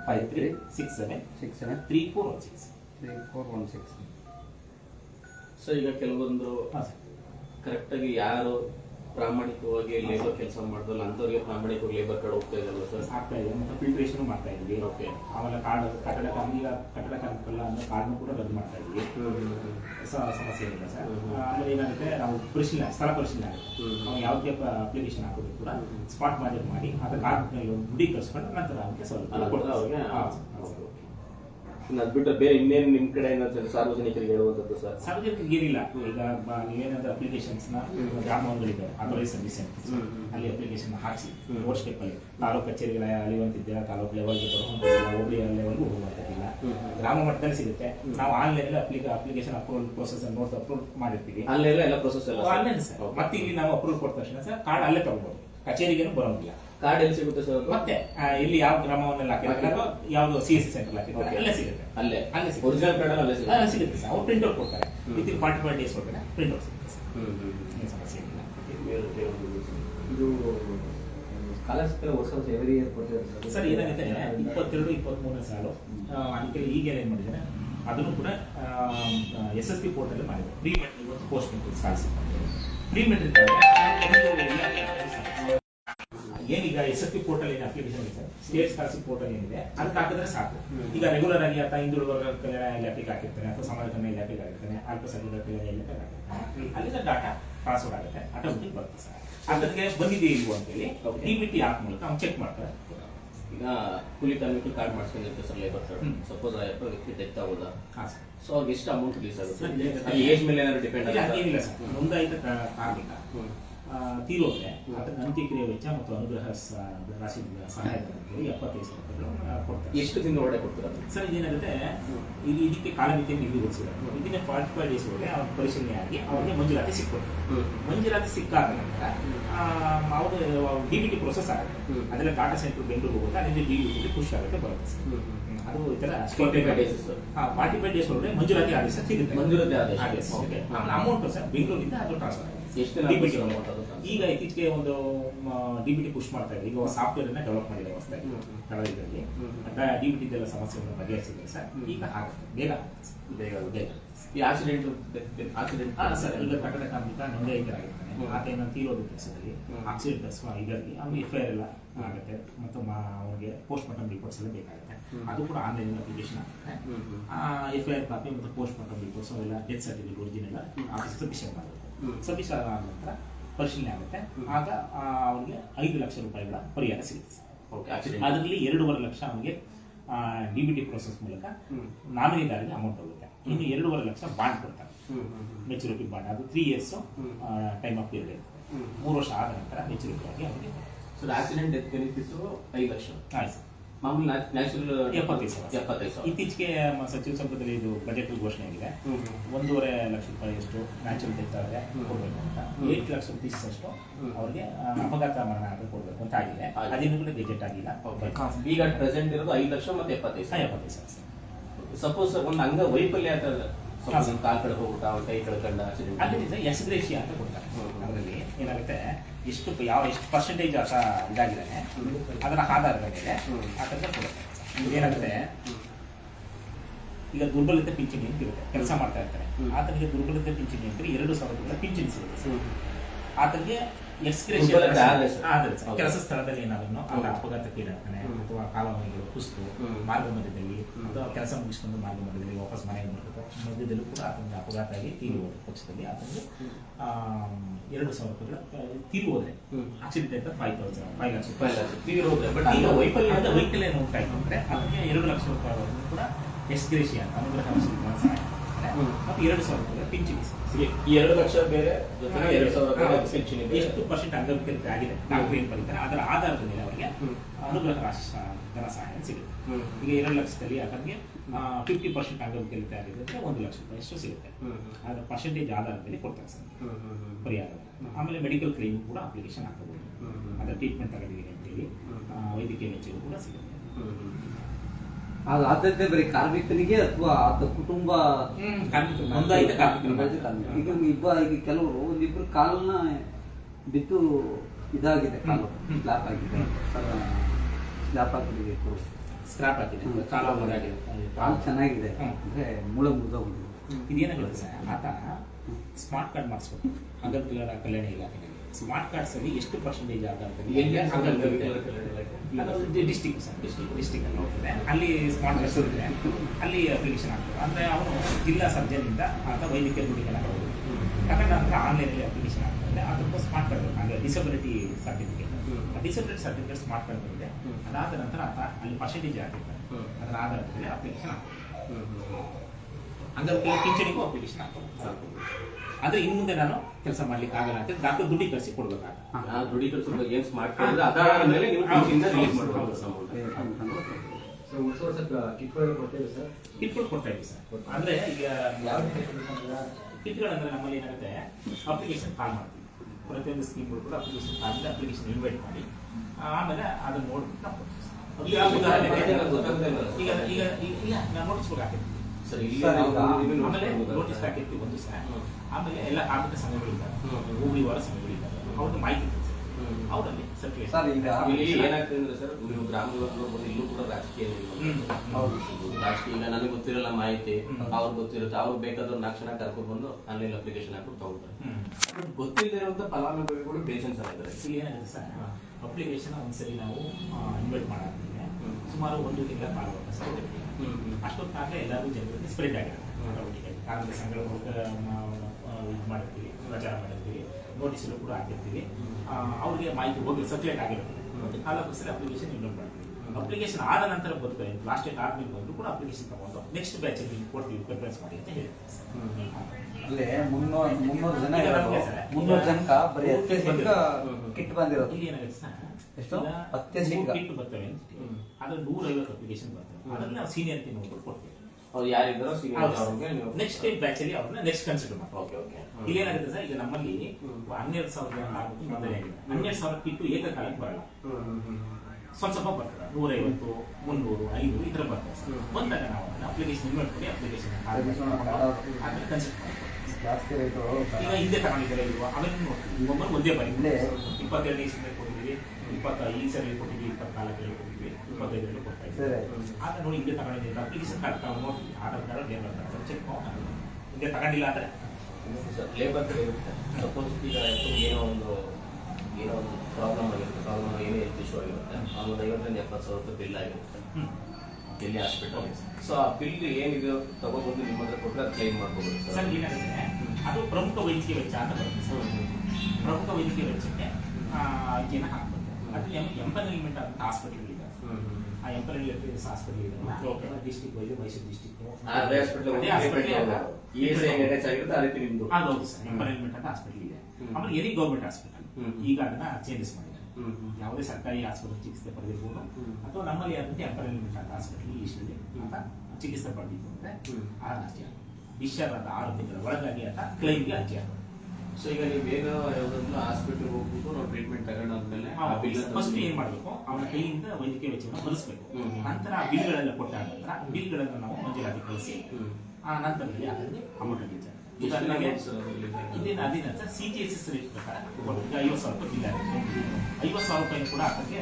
five three six seven six seven three four one six three four one six so ಈಗ ಕೆಲವೊಂದು ಹಾಂ ಸರ್ ಕರೆಕ್ಟ್ ಆಗಿ ಯಾರು ಪ್ರಾಮಾಣಿಕವಾಗಿ labour ಕೆಲಸ ಮಾಡಿದ್ರಲ್ಲ ಅಂತವ್ರಿಗೆ ಪ್ರಾಮಾಣಿಕವಾಗಿ ಲೇಬರ್ ಕಾರ್ಡ್ ಹೋಗ್ತಾ ಇದಲ್ಲ ಸರ್? ಆಗ್ತಾ ಇದೆ ಮತ್ತೆ ಫಿಲ್ಟ್ರೇಷನ್ ಮಾಡ್ತಾ ಇದ್ವಿ. ಓಕೆ. ಆಮೇಲೆ ಕಾರ್ಡ್ ಕಟ್ಟಡ ಈಗ ಕಟ್ಟಡ ಕಾರ್ಮಿಕಲ್ಲ ಅನ್ನೋ ಕಾರ್ಡ್ನು ಕೂಡ ರದ್ದು ಮಾಡ್ತಾ ಇದ್ವಿ. ಸಮಸ್ಯೆ ಇಲ್ಲ ಸರ್. ಆಮೇಲೆ ಏನಾಗುತ್ತೆ ನಾವು ಪರಿಶೀಲನೆ ಸ್ಥಳ ಪರಿಶೀಲನೆ ಆಗುತ್ತೆ. ನಾವು ಯಾವುದೇ ಅಪ್ಲಿಕೇಶನ್ ಹಾಕೋದು ಕೂಡ ಸ್ಪಾಟ್ ಮಾಜರ್ ಮಾಡಿ ಅದು ಕಾರ್ಡ್ ಒಂದು ಗುಡಿ ಕಳ್ಸ್ಕೊಂಡು ನಂತರ ಸ್ವಲ್ಪ. ಅವ್ರಿಗೆ ಹಾ, ಓಕೆ, ಸರ್. ಓಕೆ. ಇನ್ನು ಅದ್ ಬಿಟ್ಟರೆ ಬೇರೆ ಇನ್ನೇನು ನಿಮ್ಮ ಕಡೆ ಏನಾದ್ರು ಸಾರ್ವಜನಿಕರಿಗೆ ಹೇಳುವಂತದ್ದು ಸರ್? ಸಾರ್ವಜನಿಕರಿಗೆ ಏನಿಲ್ಲ. ಈಗ ನೀವೇನಾದ್ರೂ ಅಪ್ಲಿಕೇಶನ್ಸ್ನ ಗ್ರಾಮಗಳಿದೆ ಆಥರೈಸ್ ಸರ್ವಿಸ್ ಸೆಂಟರ್ಸ್. ಅಲ್ಲಿ ಅಪ್ಲಿಕೇಶನ್ ಹಾಕಿಸಿ. ರೋಡ್ ಸ್ಟೆಪ್ ಅಲ್ಲಿ. ತಾಲೂಕು ಕಚೇರಿಗಳ ಅಲಿಯುವಂತಿದ್ದೀರಾ ತಾಲೂಕು ಲೆವೆಲ್ಗೆ ಹೋಗಿಲ್ಲ ಹೋಬಳಿ ಲೆವೆಲ್ಗೂ ಹೋಗುವಂಥದ್ದಿಲ್ಲ. ಗ್ರಾಮ ಮಟ್ಟದಲ್ಲಿ ಸಿಗುತ್ತೆ. ನಾವು online ಅಪ್ಲಿಕ application approval process note approve ಮಾಡಿರ್ತೀವಿ. ಅಲ್ಲೆಲ್ಲ ಎಲ್ಲ ಪ್ರೊಸೆಸ್ ಎಲ್ಲ ಆನ್ಲೈನ್ ಸರ್. ಮತ್ತೆ ಇಲ್ಲಿ ನಾವು ಅಪ್ರೂವ್ ಕೊಟ್ಟ ತಕ್ಷಣ ಸರ್ ಕಾರ್ಡ್ ಅಲ್ಲೇ ತಗೋಬಹುದು ಕಚೇರಿಗೇನು ಬರೋಂಗಿಲ್ಲ. ಕಾರ್ಡ್ ಎಲ್ಲಿ ಸಿಗುತ್ತೆ ಸರ್ ಅದು? ಮತ್ತೆ ಆ, ಇಲ್ಲಿ ಯಾವ ಗ್ರಾಮವನ್ನೆಲ್ಲ ಹಾಕಿರ್ತಾರೆ ಅಥವಾ ಯಾವ್ದು ಸಿ ಎಸ್ ಸೆಂಟರ್ ಹಾಕಿರ್ತಾರೆ Okay. ಅಲ್ಲೇ ಸಿಗುತ್ತೆ. ಅಲ್ಲೇ. ಅಲ್ಲೇ ಸಿಗುತ್ತೆ. ಒರಿಜಿನಲ್ ಕಾರ್ಡ್ ಅಲ್ಲೇ ಆ, ಸಿಗುತ್ತೆ ಸಿಗುತ್ತೆ ಸರ್ ಅವ್ರು ಪ್ರಿಂಟ್ ಔಟ್ ಕೊಡ್ತಾರೆ. ಹ್ಮ್. ವಿತ್ ಫಾರ್ಟಿ ಫೈವ್ ಡೇಸ್ ಒಳಗಡೆ ಪ್ರಿಂಟ್ ಔಟ್ ಸಿಗುತ್ತೆ ಸರ್ ಹ್ಮ್ ಹ್ಮ್ ಹ್ಮ್. ಏನು ಸಮಸ್ಯೆ ಇಲ್ಲ. ಇದು ಸ್ಕಾಲರ್ಶಿಪ್ ಹೊಸ ವರ್ಷ ಎವ್ರಿ ಇಯರ್ ಕೊಡ್ತಿದ್ದಾರೆ ಸರ್ ಏನಾಗುತ್ತೆ ಇಪ್ಪತ್ತೆರಡು ಇಪ್ಪತ್ಮೂರನೇ ಸಾಲು ಆ, ಅದಕ್ಕೆ ಈಗ ಏನ್ ಮಾಡಿದ್ದಾರೆ? ಅದನ್ನು ಕೂಡ ಎಸ್ ಎಸ್ ಪಿ ಪೋರ್ಟಲ್ ಮಾಡಿದ್ದಾರೆ. Pre matric post matric scholarship pre matric ಏನೀಗ ಎಸ್ ಎಸ್ ಪಿ ಪೋರ್ಟಲ್ ಏನು ಅಪ್ಲಿಕೇಶನ್ ಇದೆ. ಸ್ಟೇಟ್ ಸ್ಕಾಲರ್ಶಿಪ್ ಪೋರ್ಟಲ್ ಏನಿದೆ? ಅದಕ್ಕೆ ಹಾಕಿದ್ರೆ ಸಾಕು. ಈಗ ರೆಗ್ಯುಲರ್ ಆಗಿ ಅಥವಾ ಹಿಂದುಳಿದ ವರ್ಗ ಕಲ್ಯಾಣ ಇಲಾಖೆಗೆ ಹಾಕಿರ್ತಾನೆ ಅಥವಾ ಸಮಾಜ ಕಲ್ಯಾಣ ಇಲಾಖೆಗೆ ಹಾಕಿರ್ತಾನೆ ಅಲ್ಪಸಂಖ್ಯಾತ ಕಲ್ಯಾಣ ಇಲಾಖೆಗೆ ಹಾಕಿರ್ತಾನೆ. ಅಲ್ಲಿಂದ ಡಾಟಾ ಟ್ರಾನ್ಸ್ಫರ್ ಆಗುತ್ತೆ. ಆಟೋಮೆಟಿಕ್ ಬರುತ್ತೆ ಸರ್. ಅದಕ್ಕೆ ಬಂದಿದೆ ಇಲ್ವೋ ಅಂತೇಳಿ. ಹೇಳಿ ಡಿ ಬಿ ಟಿ ಆಪ್ ಮೂಲಕ ಅವ್ನು ಚೆಕ್ ಮಾಡ್ತಾರೆ. ಈಗ ಕೂಲಿ ಕಾರ್ಮಿಕರು ಕಾರ್ಡ್ ಮಾಡಿಸ್ಕೊಂಡಿರ್ತಾರೆ ಸರ್ ಲೇಬರ್ ಕಾರ್ಡ್. ಸಪೋಸ್ ಆ ಯಪ್ಪ ವ್ಯಕ್ತಿ ಡೆತ್ ಆಗೋದ ಸೊ ಅವ್ರಿಗೆ ಎಷ್ಟು ಅಮೌಂಟ್ ರಿಲೀಸ್ ಆಗುತ್ತೆ? ಏಜ್ ಮೇಲೆ ಏನಾದ್ರು ಡಿಪೆಂಡ್ ಇಲ್ಲ ಹಂಗೇನಿಲ್ಲ ಸರ್. ನೋಂದಾಯಿತ ಕಾರ್ಮಿಕ. ತೀರೋದ್ರೆ. ಅದನ್ನ ಅಂತ್ಯಕ್ರಿಯೆ ವೆಚ್ಚ ಮತ್ತು ಅನುಗ್ರಹ ರಾಶಿ ಸಹಾಯ ಎಪ್ಪತ್ತೈದು ಸಾವಿರ ರೂಪಾಯಿ ಕೊಡ್ತಾರೆ. ಎಷ್ಟು ದಿನ ಒಳಗೆ ಕೊಡ್ತಾರೆ ಸರ್ ಇದೇನಾಗುತ್ತೆ ಇದು ಇದಕ್ಕೆ ಕಾಲಮಿತಿಯನ್ನು ನಿಗದಿಗೊಳಿಸಿದ್ದಾರೆ ಇದನ್ನ ಫಾರ್ಟಿ ಫೈವ್ ಡೇಸ್ ಒಳಗೆ ಅವ್ರ ಪರಿಶೀಲನೆ ಆಗಿ ಅವ್ರಿಗೆ ಮಂಜೂರಾತಿ ಸಿಕ್ಕೊಡ್ತಾರೆ. ಮಂಜೂರಾತಿ ಸಿಕ್ಕಾದ ನಂತರ ಅವರು ಡಿ ಬಿ ಟಿ ಪ್ರೊಸೆಸ್ ಆಗುತ್ತೆ. ಅದೆಲ್ಲ ಡಾಟಾ ಸೆಂಟರ್ ಬೆಂಗಳೂರು ಹೋಗುತ್ತೆ ಅದರಿಂದ ಡಿ ಬಿ ಟಿ ಖುಷಿ ಆಗುತ್ತೆ ಬರುತ್ತೆ. ಅದು ಈ ತರ 45 five days forty five days ಒಳಗೆ ಮಂಜೂರಾತಿ ಆದೇಶ ಸಿಗುತ್ತೆ. ಮಂಜೂರಾತಿ ಆದೇಶ. ಅಮೌಂಟ್ ಸರ್ ಬೆಂಗಳೂರಿಂದ ಅದು ಟ್ರಾನ್ಸ್ಫರ್ ಆಗುತ್ತೆ. Transfer? ಈಗ ಇತ್ತೀಚೆಗೆ ಒಂದು ಡಿ ಬಿ ಟಿ ಪುಷ್ ಮಾಡ್ತಾ ಇದ್ದಾರೆ. ಈಗ ಸಾಫ್ಟ್ವೇರ್ ಅನ್ನ ಡೆವಲಪ್ ಮಾಡಿದೆ ಹೊಸದಾಗಿ. ಕಳೆದಲ್ಲಿ ಹ್ಮ್. ಡಿ ಬಿ ಟಿದೆಲ್ಲ ಸಮಸ್ಯೆಗಳನ್ನು ಬಗೆಹರಿಸಿದ್ರೆ ಸರ್ ಈಗ ಆಗುತ್ತೆ. ಬೇಗ ಬೇಗ. ಬೇಗ ಈ ಆಕ್ಸಿಡೆಂಟ್ ಆಕ್ಸಿಡೆಂಟ್ ಸರ್ ಈಗ ಕಟ್ಟಡ ಕಾರ್ಮಿಕ ನೋಂದಾಯಿತರಾಗಿರ್ತಾನೆ ಹ್ಮ್. ಆತ ಏನೋ ತೀರೋದು ಕೆಲಸದಲ್ಲಿ. ಆಕ್ಸಿಡೆಂಟ್ ಇದಾಗಿ ಇದರಲ್ಲಿ. ಅವ್ನು ಎಫ್ ಐ ಆರ್ ಎಲ್ಲ ಆಗುತ್ತೆ. ಮತ್ತು ಅವ್ರಿಗೆ ಪೋಸ್ಟ್ ಮಾರ್ಟಮ್ ರಿಪೋರ್ಟ್ಸ್ ಎಲ್ಲ ಬೇಕಾಗುತ್ತೆ. ಅದು ಕೂಡ ಆನ್ಲೈನ್ ಅಪ್ಲಿಕೇಶನ್ ಆಗುತ್ತೆ. ಎಫ್ ಐ ಆರ್ ಕಾಪಿ ಮತ್ತು ಪೋಸ್ಟ್ ಮಾರ್ಟಮ್ ರಿಪೋರ್ಟ್ಸ್ ಅವೆಲ್ಲ death certificate original office submission ಮಾಡುತ್ತೆ ಆದ ನಂತರ ಪರಿಶೀಲನೆ ಆಗುತ್ತೆ. ಆಗ ಅವನಿಗೆ ಐದು ಲಕ್ಷ ರೂಪಾಯಿಗಳ ಪರಿಹಾರ ಸಿಗುತ್ತೆ ಅದರಲ್ಲಿ ಎರಡೂವರೆ ಲಕ್ಷ ಅವನಿಗೆ ಡಿ ಬಿ ಟಿ ಪ್ರೋಸೆಸ್ ಮೂಲಕ. ನಾಮಿನಿದಾರಿಗೆ ಅಮೌಂಟ್ ಹೋಗುತ್ತೆ. ಇನ್ನು ಎರಡೂವರೆ ಲಕ್ಷ ಬಾಂಡ್ ಕೊಡ್ತಾರೆ. ಮೆಚುರಿಟಿ ಬಾಂಡ್ ಅದು three years time of period ಇರುತ್ತೆ. ಮೂರು ವರ್ಷ ಆದ ನಂತರ ಮೆಚುರಿಟಿ ಆಗಿ ಅವರಿಗೆ ಸೊ ಆಕ್ಸಿಡೆಂಟ್ ಡೆತ್ ಬೆನಿಫಿಟ್ ಐದು ಲಕ್ಷ. ಆಯ್ತು ಸರ್. ಮಾಮೂಲಿ ನ್ಯಾಚುರಲ್ ಎಪ್ಪತ್ತೈದು ಸಾವಿರ. ಎಪ್ಪತ್ತೈದು ಸಾವಿರ. ಇತ್ತೀಚೆಗೆ ಸಚಿವ ಸಂಪುಟದಲ್ಲಿ ಇದು ಬಜೆಟ್ ಘೋಷಣೆ ಆಗಿದೆ. ಒಂದೂವರೆ ಲಕ್ಷ ರೂಪಾಯಿ ಅಷ್ಟು ನ್ಯಾಚುರಲ್ ಡೆತ್ ಆದರೆ ಕೊಡಬೇಕು ಅಂತ. ಏಟ್ ಲಕ್ಷ ರೂಪೀಸ್ ಅಷ್ಟು ಅವ್ರಿಗೆ ಅಪಘಾತ ಮರಣ ಆದರೆ ಕೊಡಬೇಕು ಅಂತ ಆಗಿದೆ. ಅದೇನು ಕೂಡ ಗೆಜೆಟ್ ಆಗಿಲ್ಲ. ಈಗ ಪ್ರೆಸೆಂಟ್ ಇರೋದು ಐದು ಲಕ್ಷ ಮತ್ತೆ ಎಪ್ಪತ್ತೈದು ಸಾವಿರ. ಎಪ್ಪತ್ತೈದು ಸಾವಿರ ಸರ್. ಸಪೋಸ್ ಒಂದು ಅಂಗ ವೈಫಲ್ಯ ಅಂತ ಕಾಲ್ ಕಡೆ ಹೋಗ್ಬಿಟ್ಟ ಅವ್ರ ಕೈ ಕಳ್ಕೊಂಡ ಆಕ್ಸಿಡೆಂಟ್ ಅದರಿಂದ ಎಸ್ ಗ್ರೇಷಿಯಾ ಅಂತ ಕೊಡ್ತಾರೆ. ಅದರಲ್ಲಿ ಏನಾಗುತ್ತೆ ಎಷ್ಟು ಯಾವ ಎಷ್ಟು ಪರ್ಸೆಂಟೇಜ್ ಆತ ಇದಾಗಿದ್ದಾನೆ. ಅದರ ಆಧಾರದ ಮೇಲೆ ಆ ಆತಂಕ ಕೊಡುತ್ತೆ ಏನಾಗುತ್ತೆ ಈಗ ದುರ್ಬಲತೆ ಪಿಂಚಣಿ ಅಂತ ಇರುತ್ತೆ ಕೆಲಸ ಮಾಡ್ತಾ ಇರ್ತಾರೆ. ಆತನಿಗೆ ದುರ್ಬಲತೆ ಪಿಂಚಣಿ ಅಂತ ಎರಡು ಸಾವಿರ ರೂಪಾಯಿ ಪಿಂಚಣಿ ಸಿಗುತ್ತೆ ಆತನಿಗೆ ಸರ್. ಆದರೆ ಕೆಲಸ ಸ್ಥಳದಲ್ಲಿ ಏನಾದ್ರು ಅಲ್ಲ. ಅಪಘಾತಕ್ಕೀಡಾಗ್ತಾನೆ ಅಥವಾ ಕಾಲವನಿಗಳು ಕುಸ್ತು. ಮಾರ್ಗ ಮಧ್ಯದಲ್ಲಿ. ಅಥವಾ ಕೆಲಸ ಮುಗಿಸ್ಕೊಂಡು ಮಾರ್ಗ ಮಧ್ಯದಲ್ಲಿ ವಾಪಸ್ ಮನೆಗೆ ಬರಬೇಕು ಮಧ್ಯದಲ್ಲೂ ಕೂಡ ಆತನಿಗೆ ಅಪಘಾತ ಆಗಿ ತೀರಿ ಹೋದ ಪಕ್ಷದಲ್ಲಿ ಆತನಿಗೆ ಎರಡು ಸಾವಿರ ರೂಪಾಯಿಗಳ ತೀರಿ ಹೋದ್ರೆ. ಆಕ್ಸಿಡೆಂಟ್ ಅಂತ five thousand five lakh five lakh ತೀರೋದ್ರೆ but ಈಗ ಈಗ ವೈಫಲ್ಯ ಅಂದ್ರೆ ವೈಕಲ್ಯ ಉಂಟಾಯ್ತು ಅಂದ್ರೆ ಅದಕ್ಕೆ ಎರಡು ಲಕ್ಷ ರೂಪಾಯಿ ಕೂಡ ಎಸ್ಕ್ರೇಷಿಯನ್ ಅನುಗ್ರಹ ಸಹಾಯ ಮಾಡ್ತಾರೆ. ಮತ್ತು ಎರಡು ಸಾವಿರ ರೂಪಾಯಿ ಪಿಂಚಣಿ. ಈ ಎರಡು ಲಕ್ಷ ಬೇರೆ ಜೊತೆಗೆ ಎರಡು ಸಾವಿರ ಎಷ್ಟು ಪರ್ಸೆಂಟ್ ಅಂಗವಿಕಲತೆ ಆಗಿದೆ. ಡಾಕ್ಟರ್ ಏನ್ ಬರೀತಾರೆ ಅದರ ಆಧಾರದ ಮೇಲೆ ಅವರಿಗೆ. ಅನುಗ್ರಹ ಧನ ಸಹಾಯ ಸಿಗುತ್ತೆ. ಈಗ ಎರಡು ಲಕ್ಷದಲ್ಲಿ ಅದಕ್ಕೆ ಫಿಫ್ಟಿ ಪರ್ಸೆಂಟ್ ಅಂಗವಿಕಲತೆ ಆಗಿದೆ ಅಂದ್ರೆ ಒಂದು ಲಕ್ಷ ರೂಪಾಯಿ ಅಷ್ಟು ಸಿಗುತ್ತೆ. ಅದರ ಪರ್ಸೆಂಟೇಜ್ ಆಧಾರದ ಮೇಲೆ ಕೊಡ್ತಾರೆ ಸರ್. ಪರಿಹಾರ. ಆಮೇಲೆ ಮೆಡಿಕಲ್ ಕ್ಲೇಮ್ ಕೂಡ ಅಪ್ಲಿಕೇಶನ್ ಹಾಕಬಹುದು. ಅದರ ಟ್ರೀಟ್ಮೆಂಟ್ ತಗೊಂಡಿದ್ದೀನಿ ಅಂತೇಳಿ ವೈದ್ಯಕೀಯ ವೆಚ್ಚಗಳು ಕೂಡ ಸಿಗುತ್ತೆ. ಆದ್ಯತೆ ಬರೀ ಕಾರ್ಮಿಕನಿಗೆ ಅಥವಾ ಆತ ಕುಟುಂಬ ನೋಂದಾಯಿತ ಕಾರ್ಮಿಕರು. ಈಗ ಇಬ್ಬ ಈಗ ಕೆಲವರು ಒಂದಿಬ್ರು ಕಾಲನ್ನ ಬಿದ್ದು ಇದಾಗಿದೆ ಕಾಲು ಸ್ಲಾಪ್ ಆಗಿದೆ. ಸ್ಲಾಪ್ ಹಾಕಿಬೇಕು ಸ್ಕ್ರಾಪ್ ಆಗಿದೆ ಹ್ಮ್. ಕಾಲ ಕಾಲು. ಚೆನ್ನಾಗಿದೆ. ಹ್ಮ್. ಅಂದ್ರೆ ಮೂಳೆ ಮುರಿದೋಗ್ಬಿಟ್ಟಿದೆ ಇದೇನು ಸರ್ ಆತ ಸ್ಮಾರ್ಟ್ ಕಾರ್ಡ್ ಮಾಡಿಸ್ಬೇಕು. ಅಂಗಲ್ ಕಲ್ಯಾಣ ಇಲಾಖೆಯಲ್ಲಿ. ಸ್ಮಾರ್ಟ್ ಕಾರ್ಡ್ಸ್ ಅಲ್ಲಿ ಎಷ್ಟು ಪರ್ಸೆಂಟೇಜ್ ಎಲ್ಲಿ ಅಂಗವಿಕಲರ ಕಲ್ಯಾಣ ಇಲಾಖೆ? ಅದು ಡಿಸ್ಟಿಕ್ ಸರ್ ಡಿಸ್ಟಿಕ್ ಡಿಸ್ಟಿಕ್ ಅಲ್ಲಿ ಹೋಗ್ತದೆ. ಅಲ್ಲಿ ಸ್ಮಾರ್ಟ್ ಇರುತ್ತೆ. ಅಲ್ಲಿ ಅಪ್ಲಿಕೇಶನ್ ಆಗ್ತದೆ ಅಂದರೆ ಅವನು ಜಿಲ್ಲಾ ಸರ್ಜನ್ ಅಥವಾ ವೈದ್ಯಕೀಯ ಗುಡಿಗೆಲ್ಲ ಹೋಗೋದು ಯಾಕಂದ್ರೆ ನಂತರ ಆನ್ಲೈನಲ್ಲಿ ಅಪ್ಲಿಕೇಶನ್ ಆಗ್ತದೆ ಅದಕ್ಕೆ ಸ್ಮಾರ್ಟ್ ಕಾರ್ಡ್ ಅಂದರೆ disability certificate. Disability certificate smart card ಬರುತ್ತೆ ಅದಾದ ನಂತರ ಆತ ಅಲ್ಲಿ ಪರ್ಸೆಂಟೇಜ್ ಆಗಿರ್ತಾರೆ. ಅದರ ಆಧಾರದ ಮೇಲೆ ಅಪ್ಲಿಕೇಶನ್ ಆಗ್ತದೆ ಹ್ಮ್. ಪಿಂಚಣಿಗೂ ಅಪ್ಲಿಕೇಶನ್ ಹಾಕೋದು ಅಂದ್ರೆ ಇನ್ ಮುಂದೆ ನಾನು ಕೆಲಸ ಮಾಡ್ಲಿಕ್ಕೆ ಆಗಲ್ಲ ಅಂತ ಡಾಕ್ಟರ್ ದುಡ್ಡಿ ಕಳಿಸಿ ಕೊಡ್ಬೇಕಾಗ ವರ್ಷ ವರ್ಷ ಕಿಟ್ಗಳು ಕೊಡ್ತೇವೆ ಸರ್ ಕಿಟ್ಗಳು ಕೊಡ್ತಾ ಇದ್ದೀವಿ ಸರ್ ಅಂದ್ರೆ ಈಗ ಯಾವ ಕಿಟ್ಗಳಂದ್ರೆ ನಮ್ಮಲ್ಲಿ ಏನಾಗುತ್ತೆ ಅಪ್ಲಿಕೇಶನ್ ಕಾಲ್ ಮಾಡ್ತೀವಿ ಪ್ರತಿಯೊಂದು ಸ್ಕೀಮ್ಗಳು ಕೂಡ ಅಪ್ಲಿಕೇಶನ್ ಕಾಲ್ ಅಪ್ಲಿಕೇಶನ್ ಇನ್ವೈಟ್ ಮಾಡಿ ಆಮೇಲೆ ಅದನ್ನ ನೋಡ್ಬಿಟ್ಟು ನಾವು ಕೊಡ್ತೀವಿ. ಈಗ. ಈಗ ಈಗ ನಾವು ಹಾಕಿರ್ತೀವಿ ಸರ್ ಇಲ್ಲಿ ಸರ್, ನಾವು ಈಗ ಇದನ್ನು ಆಮೇಲೆ ನೋಡ್ಬೋದು. ನೋಟಿಸ್ ಹಾಕಿರ್ತೀವಿ ಒಂದು ಸಹ ಆಮೇಲೆ ಎಲ್ಲ ಕಾರ್ಮಿಕ ಸಂಘಗಳಿದ್ದಾರೆ ಹ್ಮ್. ಹೋಬಳಿ ಸಂಘಗಳಿದ್ದಾರೆ ಅವ್ರದ್ದು ಮಾಹಿತಿ ಹ್ಮ್. ಅವರಲ್ಲಿ ಸರ್, ಈಗ ಇಲ್ಲಿ ಏನಾಗ್ತದೆ ಅಂದ್ರೆ ಸರ್ ನೀವು ನೋಡ್ಬೋದು ಇಲ್ಲೂ ಕೂಡ ರಾಜಕೀಯ. ಹ್ಮ್. ಹೌದು. ರಾಜಕೀಯ ಈಗ ನನಗೆ ಗೊತ್ತಿರಲ್ಲ ಮಾಹಿತಿ ಹ್ಮ್. ಅವ್ರಿಗೆ ಗೊತ್ತಿರುತ್ತೆ ಅವ್ರು ಬೇಕಾದ್ರೆ ನಾಲ್ಕು ಜನ ಕರ್ಕೊಂಡು ಬಂದು ಆನ್ಲೈನ್ ಅಪ್ಲಿಕೇಶನ್ ಹಾಕ್ಬಿಟ್ಟು. ಬಟ್ ಗೊತ್ತಿಲ್ಲದೆ ಇರುವಂತ ಫಲಾನುಭವಿಗಳು ಪೇಷನ್ಸ್ ಆಗಿದ್ದಾರೆ ಇಲ್ಲಿ ಏನಾಗುತ್ತೆ ಸರ್ ಅಪ್ಲಿಕೇಶನ್ ಒಂದ್ಸರಿ ನಾವು ಇನ್ವೈಟ್ ಮಾಡಾದ್ಮೇಲೆ ಸುಮಾರು ಒಂದು ತಿಂಗಳ ಕಾಲ ಸರ್. ಅಷ್ಟೊತ್ತಾಗಲೇ ಎಲ್ಲರಿಗೂ ಜನರಿಗೆ ಸ್ಪ್ರೆಡ್ ಆಗಿರುತ್ತೆ. ಆಟೋಮೆಟಿಕಾಗಿ ಕಾರ್ಮಿಕ ಸಂಘಗಳ ಮೂಲಕ ನಾವು ಇದು ಮಾಡಿರ್ತೀವಿ ಪ್ರಚಾರ ಮಾಡಿರ್ತೀವಿ ನೋಟಿಸ್ಗಳು ಕೂಡ ಹಾಕಿರ್ತೀವಿ. ಅವರಿಗೆ ಮಾಹಿತಿ ಹೋಗಿ ಸರ್ಕ್ಯುಲೇಟ್ ಆಗಿರುತ್ತೆ. ಮತ್ತೆ ನಾಲ್ಕು ಸರಿ ಅಪ್ಲಿಕೇಶನ್ ಇನ್ವೈಟ್ ಮಾಡ್ತೀವಿ. ಅಪ್ಲಿಕೇಶನ್ ಆದ ನಂತರ ಬರ್ತದೆ ಲಾಸ್ಟ್ ಡೇಟ್ ಆದ್ಮೇಲೆ ಬಂದರೂ ಕೂಡ ಅಪ್ಲಿಕೇಶನ್ ತಗೊಂಡು ನೆಕ್ಸ್ಟ್ ಬ್ಯಾಚ್ ಕೊಡ್ತೀವಿ ಪ್ರಿಫರೆನ್ಸ್ ಮಾಡಿ ಅಂತ ಹ್ಮ್. ಅಲ್ಲೇ ಮುನ್ನೂರು ಮುನ್ನೂರು ಜನ ಮುನ್ನೂರು ಜನಕ್ಕೆ ಜನಕ್ಕ ಬರೀ ಹತ್ತೇ ಕಿಟ್ ಬಂದಿರೋದು. ಇಲ್ಲಿ ಏನಾಗುತ್ತೆ ಸರ್? ಎಷ್ಟು? ಹತ್ತೇ ಸಿಕ್ಕ? ಕಿಟ್ ಬರ್ತವೆ. ಅದ್ರ. ನೂರೈವತ್ತು ಅಪ್ಲಿಕೇಶನ್ ಬರ್ತವೆ. ಅದನ್ನ ನಾವು ಸೀನಿಯರ್ ನೋಡ್ಬಿಟ್ಟು ಕೊಡ್ತೀವಿ. ಅವ್ರು ಯಾರಿದ್ದಾರೋ ನೆಕ್ಸ್ಟ್ ಬ್ಯಾಚ್ ಅಲ್ಲಿ ಅವ್ರನ್ನ ನೆಕ್ಸ್ಟ್ ಕನ್ಸಿಡರ್ ಮಾಡ್ತಾರೆ ಓಕೆ ಓಕೆ ಇಲ್ಲಿ ಏನಾಗುತ್ತೆ ಸರ್? ಈಗ ನಮ್ಮಲ್ಲಿ. ಹನ್ನೆರಡು ಸಾವಿರ ಜನ ಆಗ್ಬಿಟ್ಟು ಮೊದಲೇ ಹನ್ನೆರಡು ಸಾವಿರ ಕಿಟ್ಟು ಏಕಕಾಲಕ್ಕೆ ಬರಲ್ಲ. ಸ್ವಲ್ಪ ಸ್ವಲ್ಪ ಬರ್ತದೆ. ನೂರೈವತ್ತು ಮುನ್ನೂರು ಐನೂರು ಈ ಥರ ಬರ್ತದೆ ಸರ್. ಬಂದಾಗ ನಾವು ಅದನ್ನ ಅಪ್ಲಿಕೇಶನ್ ಮಾಡ್ಕೊಂಡು ಮಾಡಿ ಅಪ್ಲಿಕೇಶನ್ ಆದರೆ. ಆಮೇಲೆ ಕನ್ಸಿಡರ್ ಮಾಡ್ತೀವಿ ಈಗ ಹಿಂದೆ ತಗೊಂಡಿದ್ದಾರೆ ಇಲ್ವಾ? ಅದನ್ನು ನೋಡ್ತೀವಿ. ಒಬ್ಬರು ಒಂದೇ ಬರೀ ಇಲ್ಲೇ. ಇಪ್ಪತ್ತೆರಡು ಇಸ್ಮೇಲೆ ಕೊಟ್ಟಿದ್ದೀವಿ ಇಪ್ಪತ್ತ ಈ ಸರಿ ಕೊಟ್ಟಿದ್ದೀವಿ ಇಪ್ಪತ್ನಾಲ್ಕರಲ್ಲಿ ಕೊಟ್ಟಿದ್ದೀವಿ. ಇಪ್ಪತ್ತೈದರಲ್ಲಿ ಕೊಡ್ತಾ ಸರಿ. ಇದ್ದೀವಿ ಆಗ ನೋಡಿ ಹಿಂದೆ ತಗೊಂಡಿದ್ದೀನಿ ಅಪ್ಲಿಕೇಶನ್ ನೋಡ್ತೀವಿ Aadhaar card labour card check ಮಾಡಿ ಹಿಂದೆ ತಗೊಂಡಿಲ್ಲ ಅಂದ್ರೆ. ಲೇಬರ್ ಕಡೆ ಇರುತ್ತೆ. ಸಪೋಸ್ ಈಗ ಏನೋ ಒಂದು ಏನೋ ಒಂದು ಪ್ರಾಬ್ಲಮ್ ಆಗಿರುತ್ತೆ. ಪ್ರಾಬ್ಲಮ್ ಏನೇ ಹೆಲ್ತ್ ಇಶ್ಯೂ ಆಗಿರುತ್ತೆ. ಅವ್ರ ಐವತ್ತರಿಂದ ಎಪ್ಪತ್ತು ಸಾವಿರ ರೂಪಾಯಿ ಬಿಲ್ ಆಗಿರುತ್ತೆ. ಎಲ್ಲಿ ಹಾಸ್ಪಿಟಲ್ ಸೊ ಆ ಬಿಲ್ ಏನಿದೆ ತಗೊಬಂದು ನಿಮ್ಮ ಹತ್ರ ಕೊಟ್ಟರೆ ಅದು ಕ್ಲೈಮ್ ಮಾಡ್ಬೋದು ಸರ್. ಏನಾಗುತ್ತೆ? ಅದು ಪ್ರಮುಖ ವೈದ್ಯಕೀಯ ವೆಚ್ಚ ಅಂತ ಬರುತ್ತೆ ಸರ್. ಪ್ರಮುಖ ವೈದ್ಯಕೀಯ ವೆಚ್ಚಕ್ಕೆ ಅರ್ಜಿನ ಹಾಕ್ಬೇಕು ಅದು ಎಂ ಎಂಪನಲ್ಮೆಂಟ್ ಅಂತ ಹಾಸ್ಪಿಟಲ್ ಆಸ್ಪತ್ರೆ ಎಂಪನಲ್ಮೆಂಟ್ ಹಾಸ್ಪಿಟಲ್ ಇದೆ ಡಿಸ್ಟಿಕ್ ವೈಸ್ ಮೈಸೂರು ಡಿಸ್ಟಿಕ್ ಅದೇ hospital E S I attach ಆಗಿರುತ್ತೆ ಆ ರೀತಿ ನಿಮ್ದು. ಹೌದು ಸರ್. ಎಂಪನಲ್ಮೆಂಟ್ ಅಂತ ಹಾಸ್ಪಿಟಲ್ ಇದೆ. ಆಮೇಲೆ ಎನಿ ಗೌರ್ಮೆಂಟ್ ಹಾಸ್ಪಿಟಲ್. ಈಗ ಅದನ್ನ ಚೇಂಜಸ್ ಮಾಡಿದ್ದಾರೆ. ಯಾವುದೇ ಸರ್ಕಾರಿ ಆಸ್ಪತ್ರೆ ಚಿಕಿತ್ಸೆ ಪಡೆದಿರ್ಬೋದು. ಅಥವಾ ನಮ್ಮಲ್ಲಿ ಯಾವುದೇ ಎಂಪನಲ್ಮೆಂಟ್ ಅಂತ ಹಾಸ್ಪಿಟಲ್ ಈಸ್ಟಲ್ಲಿ ಅಂತ ಚಿಕಿತ್ಸೆ ಪಡೆದಿದ್ದು ಅಂದ್ರೆ. ಆ ಅರ್ಜಿ ಡಿಸ್ಚಾರ್ಜ್ ಆದ ಆರು ತಿಂಗಳ ಒಳಗಾಗಿ ಅಂತ ಕ್ಲೈಮ್ಗೆ ಅರ್ಜಿ ಹಾಕೋದು ಸೊ ಈಗ ನೀವು ಬೇಗ ಯಾವ್ದಾದ್ರು ಹಾಸ್ಪಿಟಲ್ ಹೋಗ್ಬಿಟ್ಟು ನಾವು ಟ್ರೀಟ್ಮೆಂಟ್ ತಗೊಂಡಾದ್ಮೇಲೆ ಆ ಬಿಲ್ ಫಸ್ಟ್ ಏನ್ ಮಾಡ್ಬೇಕು? ಅವನ ಕೈಯಿಂದ ವೈದ್ಯಕೀಯ ವೆಚ್ಚವನ್ನು ಭರಿಸಬೇಕು. ನಂತರ ಆ ಬಿಲ್ಗಳೆಲ್ಲ ಕೊಟ್ಟಾದ ನಂತರ ಬಿಲ್ಗಳನ್ನು ನಾವು ಮಂಜೂರಾತಿ ಕಳಿಸಿ. ಆ ನಂತರದಲ್ಲಿ ಅದರಲ್ಲಿ ಅಮೌಂಟ್ ಆಗಿದೆ? ಇದೇನು ಅದೇನ sir C G S S rate ಪ್ರಕಾರ ಈಗ ಐವತ್ತು ಸಾವಿರ ರೂಪಾಯಿ ಬಿಲ್ ಐವತ್ತು ಸಾವಿರ ರೂಪಾಯಿ ಕೂಡ ಅದಕ್ಕೆ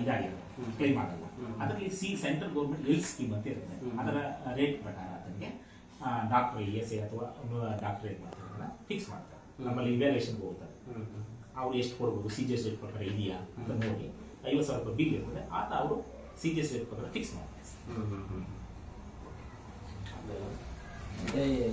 ಇದಾಗಿದೆ. Claim hmm. ಅದರಲ್ಲಿ C central government health scheme ಅಂತ ಇರುತ್ತೆ. ಅದರ ರೇಟ್ ಪ್ರಕಾರ. ಡಾಕ್ಟರ್ ಇ ಎಸ್ ಎ ಅಥವಾ ಡಾಕ್ಟರ್ ಏನು ಮಾಡ್ತಾರೆ ಫಿಕ್ಸ್ ಮಾಡ್ತಾರೆ. ನಮ್ಮಲ್ಲಿ ಇವ್ಯಾಲ್ಯೂಷನ್ಗೆ ಹೋಗ್ತಾರೆ. ಅವ್ರು ಎಷ್ಟು ಕೊಡ್ಬೋದು? ಸಿ ಜಿ ಎಸ್ ರೇಟ್ ಪ್ರಕಾರ ಇದೆಯಾ ಅಂತ ನೋಡಿ. ಐವತ್ತು ಸಾವಿರ ರೂಪಾಯಿ ಬಿಲ್ ಇರ್ತದೆ. ಆತ ಅವರು ಸಿ ಜಿ ಎಸ್ ರೇಟ್ ಪ್ರಕಾರ ಫಿಕ್ಸ್ ಮಾಡ್ತಾರೆ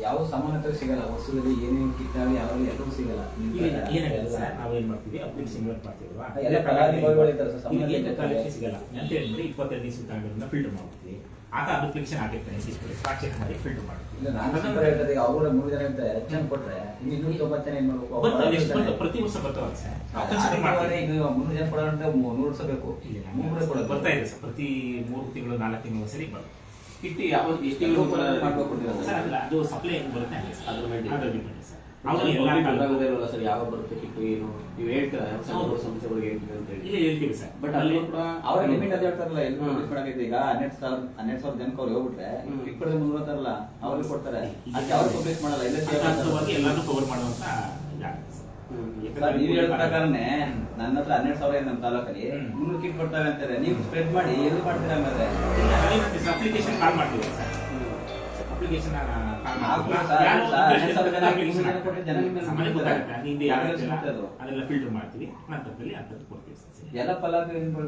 ಯಾವ ಸಮಾನತೆ ಸಿಗಲ್ಲ. ವಸ್ತುಗಳಿಗೆ ಏನೇನು ಕಿತ್ತಾವೆ ಯಾವಾಗ ಎಲ್ಲವೂ ಸಿಗಲ್ಲ. ಈಗ ಪ್ರಕಾರ ಏನಾಗುತ್ತೆ ಎಲ್ಲ- ಮಾಡ್ತೀವಿ? ಅಪ್ಲಿಕೇಶನ್ ಇನ್ವೈಟ್ ಮಾಡ್ತೀವಲ್ವಾ ಎಲ್ಲ ಫಲಾನುಭವಿಗಳು ಇದ್ದಾರೆ ಸರ್, ಸಂಬಂಧ ಈಗ ಸಿಗಲ್ಲ. ಅಂತ ಹೇಳಿದ್ರೆ ಇಪ್ಪತ್ತೆರಡು ದಿವಸ ತಗೊಂಡ್ರನ್ನ ಫಿಲ್ಟರ್ ಮಾಡ್ತೀವಿ. ಆತ ಅಪ್ಲಿಕೇಶನ್ ಆಗಿರ್ತಾನೆ ಸ್ಪಾಟ್ ಚೆಕ್ ಮಾಡಿ ಫಿಲ್ಟರ್ ಮಾಡ್ತೀವಿ ನಾನು ಅವ್ರು ಮೂರು ಜನ ಅಂತ ಹೆಚ್ಚು ಜನ ಕೊಟ್ರೆ ಇನ್ನು ಇನ್ನೂರ ತೊಂಬತ್ತು ಜನ ಏನ್ ಮಾಡ್ಬೇಕು? ಪ್ರತಿ ವರ್ಷ ಬರ್ತಾವಲ್ಲ ಸರ್. ನಾವು. ಈಗ ಮುನ್ನೂರು ಜನ ಕೊಡೋದಂటే ಮೂರು ವರ್ಷ ಬೇಕು. ಮೂರು ಮೂರೇ ಕೊಡೋದು. ಬರ್ತಾ ಇದೆ ಸರ್. ಪ್ರತಿ ಮೂರು ತಿಂಗಳು ನಾಲ್ಕು ತಿಂಗಳು ಸರಿ ಬರುತ್ತೆ. ಕಿಟ್ಟಿ ಯಾವ ಎಷ್ಟು ಎಲ್ಲರೂ ಮಾಡ್ಬೇಕು ಸರ್ ಅಲ್ಲ ಅದು ಸಪ್ಲೈ ಹೆಂಗ್ ಬರುತ್ತೆ ಹಂಗೆ ಸರ್. ಅದ್ರ ಮೇಲೆ ಅದ್ರ ಸರ್. ಅವ್ರು ಎಲ್ಲ ಸರ್ ಯಾವ ಬರುತ್ತೆ ಕಿಟ್ಟು ಏನು ನೀವು ಹೇಳ್ತೀರಾ ಸಮಸ್ಯೆಗಳಿಗೆ ಸಂಸ್ಥೆಗಳಿಗೆ ಅಂತ ಹೇಳಿ. ಇಲ್ಲಿ ಹೇಳ್ತೀವಿ ಸರ್. ಬಟ್ ಅಲ್ಲಿ ಕೂಡ ಅವ್ರ ಲಿಮಿಟ್ ಅದೇ ಹೇಳ್ತಾರಲ್ಲ ಎಲ್ಲಿ ಹ್ಮ್. ಮಾಡಕೈತೆ ಈಗ ಹನ್ನೆರಡು ಸಾವಿರ ಹನ್ನೆರಡು ಸಾವಿರ ಜನಕ್ಕೆ ಅವ್ರು ಹೋಗ್ಬಿಟ್ರೆ ಹ್ಮ್. ಕಿಟ್ ಕೊಡೋದು ಅವ್ರಿಗೆ ಕೊಡ್ತಾರೆ. ಅದಕ್ಕೆ ಅವ್ರು ಪಬ್ಲಿಷ್ ಮಾಡಲ್ಲ ಇಲ್ಲ ಎಲ್ಲಾನು ಕವರ್ ಮಾಡುವಂತ ಇದಾಗುತ್ತೆ ಸರ್ ಹ್ಮ್. ಸರ್ ನೀವು ಹೇಳೋ ಪ್ರಕಾರನೇ ಹ್ಮ್. ನನ್ನ ಹತ್ರ ಹನ್ನೆರಡು ಸಾವಿರ ಇದೆ ನಮ್ಮ ತಾಲೂಕಲ್ಲಿ. ಮುನ್ನೂರು ಕಿಟ್ ಕೊಡ್ತಾರೆ ಅಂತಾರೆ. ನೀವು ಸ್ಪ್ರೆಡ್ ಮಾಡಿ ಎಲ್ಲಿ ಮಾಡ್ತೀರಾ ಹಂಗಾದ್ರೆ ಅಪ್ಲಿಕೇಶನ್ ಕಾಲ್ ಮಾಡ್ತೀವಿ ಸರ್. ಅಪ್ಲಿಕೇಶನ್ ನಾಲ್ಕು ಸರ್, ಸರ್, ಹನ್ನೆರಡು ಸಾವಿರ ಜನ ಆಗಿ ಮೂರು ಜನ ಕೊಟ್ಟರೆ ಜನ ನಿಮ್ಮನ್ನ ಸಾಮಾನ್ಯ ಬಿಡ್ತಾರೆ. ಗೊತ್ತಾಗುತ್ತೆ. ಹಿಂದೆ ಯಾರು ಯಾರು ಸಿಗುತ್ತೆ ಅದು? ಅದೆಲ್ಲ ಫಿಲ್ಟರ್ ಮಾಡ್ತೀವಿ. ನಂತರದಲ್ಲಿ ಅಂತದ್ದು ಕೊಡ್ತೀವಿ ಸರ್ ಎಲ್ಲ ಫಲಾನುಭವಿಗಳು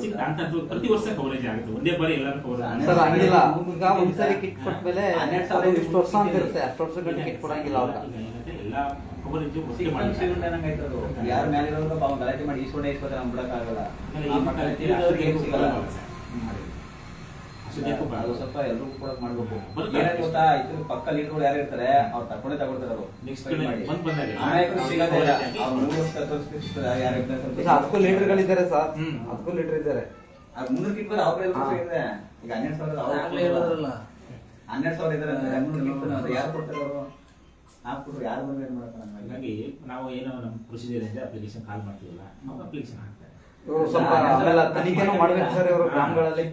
ಸಿಗ್ತಾ ಪ್ರತಿ ವರ್ಷ ಕವರೇಜ್ ಆಗುತ್ತೆ. ಒಂದೇ ಬಾರಿ ಎಲ್ಲರೂ ಕವರ್ ಸರ್ ಹಂಗಿಲ್ಲ. ಈಗ ಒಂದ್ಸರಿ ಕಿಟ್ ಕೊಟ್ಮೇಲೆ ಹನ್ನೆರಡು ಸಾವಿರ ಇಷ್ಟು ವರ್ಷ ಅಂತ ಇರುತ್ತೆ. ಅಷ್ಟು ವರ್ಷ ಗಂಟೆ ಕಿಟ್ ಕೊಡಂಗಿಲ್ಲ ಅವ್ರ ಎಲ್ಲ ಸಿಗ್ಕೊಂಡು ಸಿಗುತ್ತೆ ಮಾಡಿ. ಯಾರ ಮೇಲೆ ಇರೋದು ಪಾಪ ಗಲಾಟೆ ಮಾಡಿ ಈಸ್ಕೊಂಡೆ ಈಸ್ಕೊತಾರೆ ಬಿಡಕ್ಕಾಗಲ್ಲ. ಆ ಅದು. ಸ್ವಲ್ಪ ಎಲ್ಲರೂ ಕೂಡ ಮಾಡ್ಬೇಕು. ಗೊತ್ತಾ? ಇದ್ರ ಪಕ್ಕ ಲೀಡರ್ಗಳು ಯಾರು ಇರ್ತಾರೆ ಅವ್ರು ತಕೊಂಡೇ ತಗೊಳ್ತಾರೆ ಅವರು. ನಾಯಕರು ಸಿಗೋದೇ ಇಲ್ಲ. ಅವ್ರು ಮೂರು ಯಾರು ಇರ್ತಾರೆ ಲೀಡರ್ಗಳಿದ್ದಾರೆ ಸರ್. ಹತ್ತು ಲೀಟರ್ ಇದ್ದಾರೆ ಅದು ಮುನ್ನೂರು ಕಿಟ್ ಬರೋ ಅವ್ರ ಇದೆ ಈಗ ಹನ್ನೆರಡು ಸಾವಿರ ಹನ್ನೆರಡು ಸಾವಿರ ಕಿಟ್ ಯಾರು ಕೊಡ್ತಾರೆ ಅವರು? ಹಾಕ್ಬಿಟ್ರು ಯಾರು ಬಂದ್ರೆ ಮಾಡ್ತಾರೆ ಹಾಗಾಗಿ ನಾವು ಏನೋ ನಮ್ಮ ಪ್ರೊಸೀಜರ್ ಇದೆ ಅಪ್ಲಿಕೇಶನ್ ಕಾಲ್ ಮಾಡ್ತೀವಲ್ಲ ಅವಾಗ ಅಪ್ಲಿಕೇಶನ್ ಹಾಕ್ತಾರೆ. ಇವರು ಸ್ವಲ್ಪ ತನಿಖೆನೂ ಮಾಡ್ಬೇಕು ಸರ್ ಇವರು ಗ್ರಾಮಗಳಲ್ಲಿ.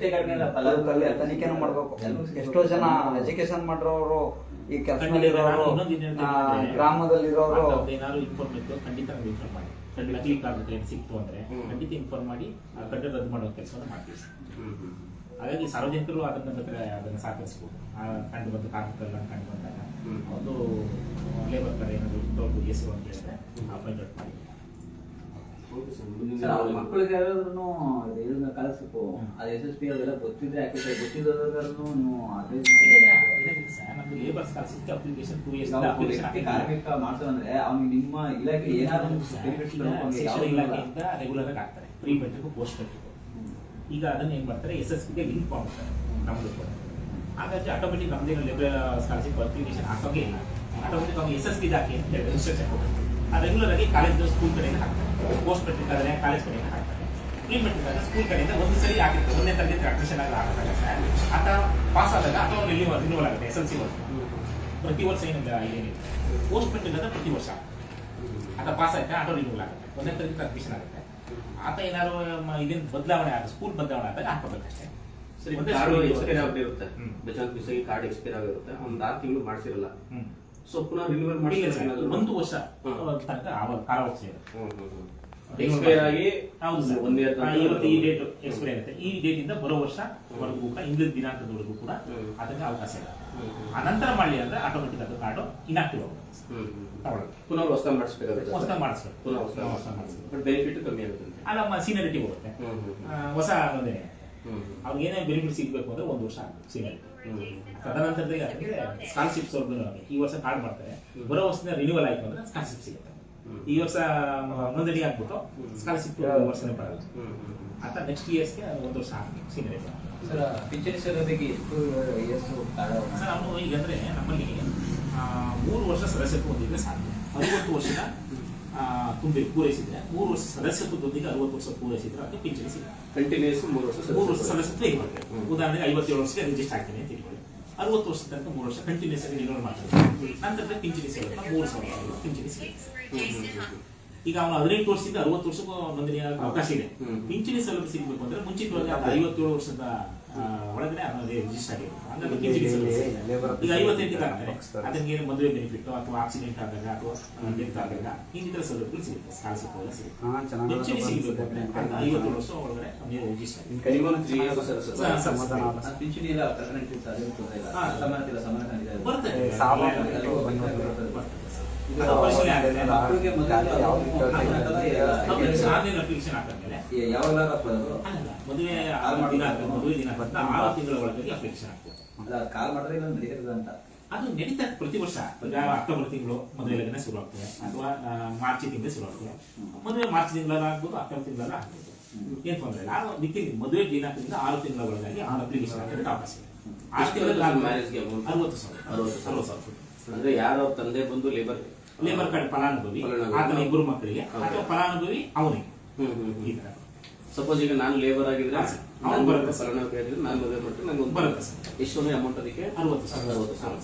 ತಾಲೂಕಲ್ಲಿ ತನಿಖೆನೂ ಮಾಡ್ಬೇಕು. ಎಷ್ಟೋ ಜನ ಎಜುಕೇಶನ್ ಮಾಡಿರೋರು ಈ ಕೆಲಸ ಅಂದ್ರೆ, ಗ್ರಾಮದಲ್ಲಿರೋರು. ಏನಾದ್ರು ಇನ್ಫಾರ್ಮ್ ಇತ್ತು ಖಂಡಿತ ಇನ್ಫಾರ್ಮ್ ಮಾಡಿ. ಖಂಡಿತ ಕ್ಲಿಕ್ ಆಗುತ್ತೆ ಸಿಕ್ತು ಅಂದ್ರೆ ಖಂಡಿತ ಇನ್ಫಾರ್ಮ್ ಮಾಡಿ ಕಡ್ಡ ರದ್ದು ಮಾಡೋ ಕೆಲಸವನ್ನು ಮಾಡ್ತೀವಿ ಹಾಗಾಗಿ ಸಾರ್ವಜನಿಕರು ಅದನ್ನ ಬಿಟ್ಟರೆ ಅದನ್ನ ಸಾಕಿಸ್ಬೋದು ಆ ಕಂಡು ಬಂದು ಕಾರ್ಮಿಕರೆಲ್ಲ ಕಂಡು ಬಂದಾಗ ಅವರು ಒಂದು ಲೇಬರ್ ಕಡೆ ಏನಾದ್ರು ದೊಡ್ಡ ಹೆಸರು ಅಂತ ಹೇಳಿದ್ರೆ ಅಪಾಯಿಂಟ್ ಮಾಡಿ ಮಕ್ಕಳಿಗೆ ಯಾರಾದ್ರೂ ಇದನ್ನ ಕಲಿಸ್ಬೇಕು. ಅದು ಎಸ್ ಎಸ್ ಪಿ ಅವೆಲ್ಲ ಗೊತ್ತಿದ್ರೆ ಯಾಕೆ ಗೊತ್ತಿದ್ದವ್ರಿಗೂ ನೀವು ಅಡ್ವೈಸ್ ಮಾಡಿ ಲೇಬರ್ಸ್ ಅಪ್ಲಿಕೇಶನ್ ಟೂ ಇಯರ್ಸ್ ಕಾರ್ಮಿಕ ಮಾಡ್ತಾರಂದ್ರೆ ಅವ್ನಿಗೆ ನಿಮ್ಮ ಇಲಾಖೆ ಏನಾದ್ರು. ಇಲಾಖೆಯಿಂದ ರೆಗ್ಯುಲರ್ ಆಗಿ ಆಗ್ತಾರೆ ಪ್ರೀ ಮೆಟ್ರಿಕ್ ಪೋಸ್ಟ್ ಮೆಟ್ರಿಕ್ ಈಗ ಅದನ್ನ ಏನು ಮಾಡ್ತಾರೆ? ಎಸ್ ಎಸ್ ಪಿಗೆ ಲಿಂಕ್ ಮಾಡ್ತಾರೆ. ನಮ್ದು ಕೂಡ. ಹಾಗಾಗಿ ಆಟೋಮೆಟಿಕ್ ನಮ್ದೇನು ಲೆಬರ್ ಸ್ಕಾಲರ್ಶಿಪ್ ಅಪ್ಲಿಕೇಶನ್ ಹಾಕೋಂಗೆ ಇಲ್ಲ. ಆಟೋಮೆಟಿಕ್ ಅವ್ನು ಎಸ್ ಎಸ್ ಪಿ ಹಾಕಿ ಅಂತ ಹೇಳಿ ಇನ್ಸ್ಟ್ರಕ್ಷನ್ ಕೊಡ್ತಾರೆ. ಆ ರೆಗ್ಯುಲರ್ ಆಗಿ ಕಾಲೇಜ್ ಸ್ಕೂಲ್ ಕಡೆಯಿಂದ ಹಾಕ್ತಾರೆ. ಪೋಸ್ಟ್ ಮೆಟ್ರಿಕ್ ಆದರೆ ಕಾಲೇಜ್ ಕಡೆಯಿಂದ ಹಾಕ್ತಾರೆ. ಪ್ರೀ ಮೆಟ್ರಿಕ್ ಸ್ಕೂಲ್ ಕಡೆಯಿಂದ ಒಂದು ಸರಿ ಹಾಕಿರ್ತಾರೆ. ಒಂದನೇ ತರಗತಿ ಅಡ್ಮಿಷನ್ ಆಗಿ ಹಾಕಿದಾಗ ಆತ ಪಾಸ್ ಆದಾಗ ಅಥವಾ ರಿನ್ಯೂವಲ್ ರಿನ್ಯೂವಲ್ ಆಗುತ್ತೆ ಎಸ್ ಎಲ್ ಸಿ ಪ್ರತಿ ವರ್ಷ ಏನಿದೆ ಏನಿದೆ ಪೋಸ್ಟ್ ಮೆಟ್ರಿಕ್ ಅಂದ್ರೆ ಪ್ರತಿ ವರ್ಷ. ಆತ ಪಾಸ್ ಆಯ್ತಾ? ಆಟೋ ರಿನ್ಯೂವಲ್ ಆಗುತ್ತೆ. ಒಂದನೇ ತರಗತಿ ಅಡ್ಮಿಷನ್ ಆಗುತ್ತೆ. ಆತ ಏನಾದ್ರು ಇದೇನು ಬದಲಾವಣೆ ಆಗ ಸ್ಕೂಲ್ ಬದಲಾವಣೆ ಆದಾಗ ಹಾಕೋಬೇಕಷ್ಟೇ ಸರಿ ಮತ್ತೆ ಕಾರ್ಡ್ ಎಕ್ಸ್ಪೈರ್ ಆಗಿರುತ್ತೆ ಹ್ಮ್. ಬಚಾವ್ ಪಿಸಾಗಿ ಕಾರ್ಡ್ ಎಕ್ಸ್ಪೈರ್ ಆಗಿರುತ್ತೆ. ಒಂದು ಆರು ತಿಂಗಳು ಮಾಡಿಸಿರಲ್ಲ. ಸೊ ಪುನಃ ರಿನ್ಯೂವಲ್ ಮಾಡಿ ಒಂದು ವರ್ಷ. ತನಕ ಆವಾಗ ಕಾಲಾವಕಾಶ ಇರುತ್ತೆ ಎಕ್ಸ್ಪೈರ್ ಆಗಿ ಹೌದು ಸರ್. ಒನ್ ಇಯರ್ ಇವತ್ತು ಈ ಡೇಟ್ ಎಕ್ಸ್ಪೈರ್ ಆಗುತ್ತೆ ಈ ಡೇಟ್ ಇಂದ ಬರೋ ವರ್ಷ ವರೆಗೂ ಕೂಡ ಇಂದಿನ ದಿನಾಂಕದವರೆಗೂ ಕೂಡ ಅದಕ್ಕೆ ಅವಕಾಶ ಇಲ್ಲ. ಆ ನಂತರ ಮಾಡಲಿ ಅಂದ್ರೆ ಆಟೋಮೆಟಿಕ್ ಅದು ಕಾರ್ಡು ಆಗುತ್ತೆ. ಪುನಃ ಹೊಸ ಮಾಡಿಸ್ಬೇಕಾಗುತ್ತೆ ಹೊಸ ಮಾಡಿಸ್ಬೇಕು. ಪುನಃ ಹೊಸ ಹೊಸ ಮಾಡಿಸ್ಬೇಕು. ಬಟ್ ಬೆನಿಫಿಟ್ ಕಮ್ಮಿ ಆಗುತ್ತೆ. ಅಲ್ಲ ಸೀನಿಯರಿಟಿ ಹೋಗುತ್ತೆ. ಹೊಸ ಅವ್ರಿಗೆ ಏನೇ ಬೆನಿಫಿಟ್ ಸಿಗಬೇಕು ಅಂದ್ರೆ ಒಂದು ವರ್ಷ ಸೀನಿಯರಿಟಿ ತದನಂತರದಲ್ಲಿ ಸ್ಕಾಲರ್ಶಿಪ್ಸ್ ಅವ್ರದ್ದು ಈ ವರ್ಷ ಕಾರ್ಡ್ ಮಾಡ್ತಾರೆ. ಬರೋ ವರ್ಷದಿಂದ ರಿನ್ಯೂವಲ್ ಆಯ್ತು ಅಂದ್ರೆ ಸ್ಕಾಲರ್ಶಿಪ್ ಸಿಗುತ್ತೆ. ಈ ವರ್ಷ ನೋಂದಣಿ ಆಗ್ಬಿಟ್ಟು ಸ್ಕಾಲರ್ಶಿಪ್ ವರ್ಷನೇ ಬರಲ್ಲ. ಅಂತ ನೆಕ್ಸ್ಟ್ ಇಯರ್ಸ್ಗೆ ಒಂದು ವರ್ಷ ಹಾಕಿ ಸೀನಿಯರ್ ಸರ್ ಪಿಂಚಣಿ ಸೌಲಭ್ಯಕ್ಕೆ ಎಷ್ಟು ಎಷ್ಟು ಕಾಲ ಸರ್ ಅವನು ಈಗ ಅಂದ್ರೆ ನಮ್ಮಲ್ಲಿ ಆ, ಮೂರು ವರ್ಷ ಸದಸ್ಯತ್ವ ಹೊಂದಿದ್ರೆ ಸಾಧ್ಯ ಅರವತ್ತು ವರ್ಷದ ತುಂಬಿ ಪೂರೈಸಿದ್ರೆ ಮೂರು ವರ್ಷ ಸದಸ್ಯತ್ವದೊಂದಿಗೆ ಅರವತ್ತು ವರ್ಷ ಪೂರೈಸಿದ್ರೆ ಅದಕ್ಕೆ ಪಿಂಚಣಿ ಸಿಗುತ್ತೆ. ಕಂಟಿನ್ಯೂಸ್ ಮೂರು ವರ್ಷ ಮೂರು ವರ್ಷ ಸದಸ್ಯತ್ವ. ಇರುತ್ತೆ. ಉದಾಹರಣೆಗೆ ಐವತ್ತೇಳು ವರ್ಷಕ್ಕೆ ರಿಜಿಸ್ಟರ್ ಆಗ್ತೀನಿ ಅಂತ ಇಟ್ಕೊಳ್ಳಿ ಅರವತ್ತು ವರ್ಷದ ತನಕ ಮೂರು ವರ್ಷ ಕಂಟಿನ್ಯೂಸ್ ಆಗಿ ನಿರ್ವಹಣೆ ಮಾಡ್ತಾರೆ. ನಂತರ ಪಿಂಚಣಿ ಸಿಗುತ್ತೆ ಮೂರು ಸಾವಿರ ಪಿಂಚಣಿ ಸಿಗುತ್ತೆ. ಈಗ ಅವನು ಹದಿನೆಂಟು ವರ್ಷದಿಂದ ಅರವತ್ತು ವರ್ಷಕ್ಕೂ ನೋಂದಣಿ ಅವಕಾಶ ಇದೆ. ಪಿಂಚಣಿ ಸೌಲಭ್ಯ ಸಿಗಬೇಕು ಅಂದ್ರೆ ಮುಂಚಿತವಾಗಿ ಐವತ್ತೇಳು ವರ್ಷದ ಒಳಗಡೆ ಅವನಿಗೆ ರಿಜಿಸ್ಟರ್ ಆಗಿರುತ್ತೆ ಹಂಗಾಗಿ. ಈಗ ಐವತ್ತೆಂಟಿಗೆ ಆಗ್ತಾರೆ ಅದಕ್ಕೆ ಏನು ಮದುವೆ ಬೆನಿಫಿಟ್ ಅಥವಾ ಆಕ್ಸಿಡೆಂಟ್ ಆದಾಗ ಅಥವಾ ಡೆತ್ ಆದಾಗ ಇನ್ನಿತರ ಸೌಲಭ್ಯಗಳು ಸಿಗುತ್ತೆ. ಸ್ಕಾಲರ್ಶಿಪ್ ಎಲ್ಲ ಸಿಗುತ್ತೆ. ಹಾ, ಚೆನ್ನಾಗಿ ಪಿಂಚಣಿ ಸಿಗಬೇಕು ಅಂದ್ರೆ ಐವತ್ತೇಳು ವರ್ಷ ಒಳಗಡೆ ನೀವು ರಿಜಿಸ್ಟರ್. ಪಿಂಚಣಿ ಎಲ್ಲ ಸಮಾನ ಖಂಡಿತ ಬರ್ತದೆ. ಮದುವೆ ದಿನ. ಮದುವೆ ದಿನ ಆರು ತಿಂಗಳ ಅಪ್ಲಿಕೇಶನ್ ಕಾಲ್ ಮಾಡಿದ್ರೆ ಇಲ್ಲ ಅಂತ. ಅದು ನಡೀತಾ ಪ್ರತಿ ವರ್ಷ. ಅಕ್ಟೋಬರ್ ತಿಂಗಳು ಮದುವೆ ಲಗ್ನ ಶುರು ಆಗ್ತದೆ. ಅಥವಾ ಮಾರ್ಚ್ ತಿಂಗಳು ಶುರು ಆಗ್ತದೆ. ಮದುವೆ ಮಾರ್ಚ್ ತಿಂಗಳಲ್ಲ ಆಗ್ಬೋದು ಅಕ್ಟೋಬರ್ ತಿಂಗಳಲ್ಲ ಆಗ್ಬೋದು. ಏನ್ ತೊಂದರೆ ಇಲ್ಲ. ಆರು ದಿಕ್ಕಿನ ಮದುವೆ ದಿನಾಂಕದಿಂದ ಆರು ತಿಂಗಳ ಒಳಗಾಗಿ ಆ ಅಪ್ಲಿಕೇಶನ್ ಹಾಕಿದ್ರೆ ಅವಕಾಶ ಇದೆ. ಆರು ಆರು- ಅರವತ್ತು ಸಾವಿರ. ಅರವತ್ತು ಸಾವಿರ. ಅಂದ್ರೆ ಯಾರೋ ತಂದೆ ಬಂದು ಲೇಬರ್ ಲೇಬರ್ ಕಾರ್ಡ್ ಫಲಾನುಭವಿ ಫಲಾನುಭವಿ. ಆತನ ಇಬ್ಬರು ಮಕ್ಕಳಿಗೆ ಹೌದು. ಅಥವಾ ಫಲಾನುಭವಿ ಅವನಿಗೆ ಈ ತರ ಸಪೋಸ್ ಈಗ ನಾನು ಲೇಬರ್ ಆಗಿದ್ರೆ ಹಾ, ಸರ್. ನಾನು ಅವ್ನು ಬರುತ್ತೆ ಸರ್. ಫಲಾನುಭವಿ ಆಗಿದ್ರೆ ನಾನು ಮದುವೆ ಮಾಡ್ತೀನಿ ನಂಗೆ ಒಂದು ಬರುತ್ತೆ ಸರ್. ಎಷ್ಟು ಅಮೌಂಟ್ ಅದಕ್ಕೆ ಅರವತ್ತು ಸಾವಿರ ಅರವತ್ತು ಸಾವಿರ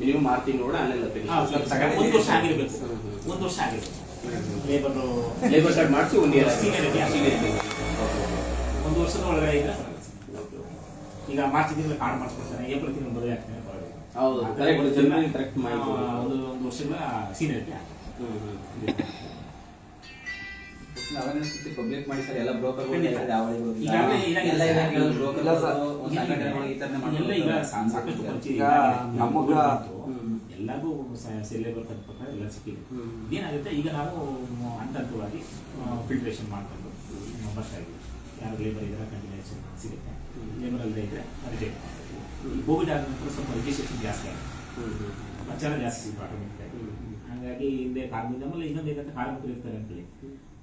ಮಿನಿಮಮ್ ಆರು ತಿಂಗಳು ಆನ್ಲೈನ್ ಹಾ, ಸರ್, ಒಂದು ವರ್ಷ ಆಗಿರ್ಬೇಕು. ಒಂದು ವರ್ಷ ಆಗಿರ್ಬೇಕು ಲೇಬರ್ ಲೇಬರ್ ಕಾರ್ಡ್ ಮಾಡಿಸಿ ಒಂದು ಇಯರ್ Seniority. ಒಂದು ವರ್ಷದ ಒಳಗಡೆ ಇದ್ರೆ ಸರ್. ಈಗ ಮಾರ್ಚ್ ತಿಂಗಳು ಕಾರ್ಡ್ ಮಾಡಿಸ್ಕೊಡ್ತಾನೆ ಏಪ್ರಿಲ್ ತಿಂಗಳು ಮದುವೆ ಆಗ್ತಾನೆ ಪರವಾಗಿಲ್ಲ. ಹೌದು, ಆ ಕರೆಕ್ಟ್ ಜನರಿಗೆ ಮಾಹಿತಿ ಬೇಕು. ಒಂದು ಒಂದು ವರ್ಷಗಳ ಸೀನಿಯರಿಟಿ ಪಬ್ಲಿಕ್ ಮಾಡಿ ಸರ್ ಎಲ್ಲ ಬ್ರೋಕರ್ ಎಲ್ಲ. ಎಲ್ಲರಿಗೂ ಪ್ರಕಾರ ಸಿಕ್ಕಿದೆ. ಏನಾಗುತ್ತೆ ಈಗ ನಾವು ಹಂತ ಹಂತವಾಗಿ ಫಿಲ್ಟ್ರೇಷನ್ ಮಾಡ್ಕೊಂಡು ಬರ್ತಾ ಇದ್ದೀವಿ. ಯಾರು ಲೇಬರ್ ಇದ್ರೆ ಕಂಟಿನ್ಯೂಷನ್ ಸಿಗುತ್ತೆ. ಲೇಬರ್ ಅಲ್ಲದೆ ಇದ್ರೆ ರಿಜೆಕ್ಟ್ ಈ ಕೋವಿಡ್ ಆದ ನಂತರ ಸ್ವಲ್ಪ ರಿಜಿಸ್ಟ್ರೇಷನ್ ಜಾಸ್ತಿ ಆಗಿದೆ. ಪ್ರಚಾರ ಜಾಸ್ತಿ ಸಿಗುತ್ತೆ ಆಟೋಮೆಟಿಕ್ ಹಾಗಾಗಿ ಹಿಂದೆ ಕಾರ್ಮಿಕ ಆಮೇಲೆ ಇನ್ನೊಂದು ಏನಂತ ಕಾರ್ಮಿಕರು ಇರ್ತಾರೆ ಅಂತೇಳಿ.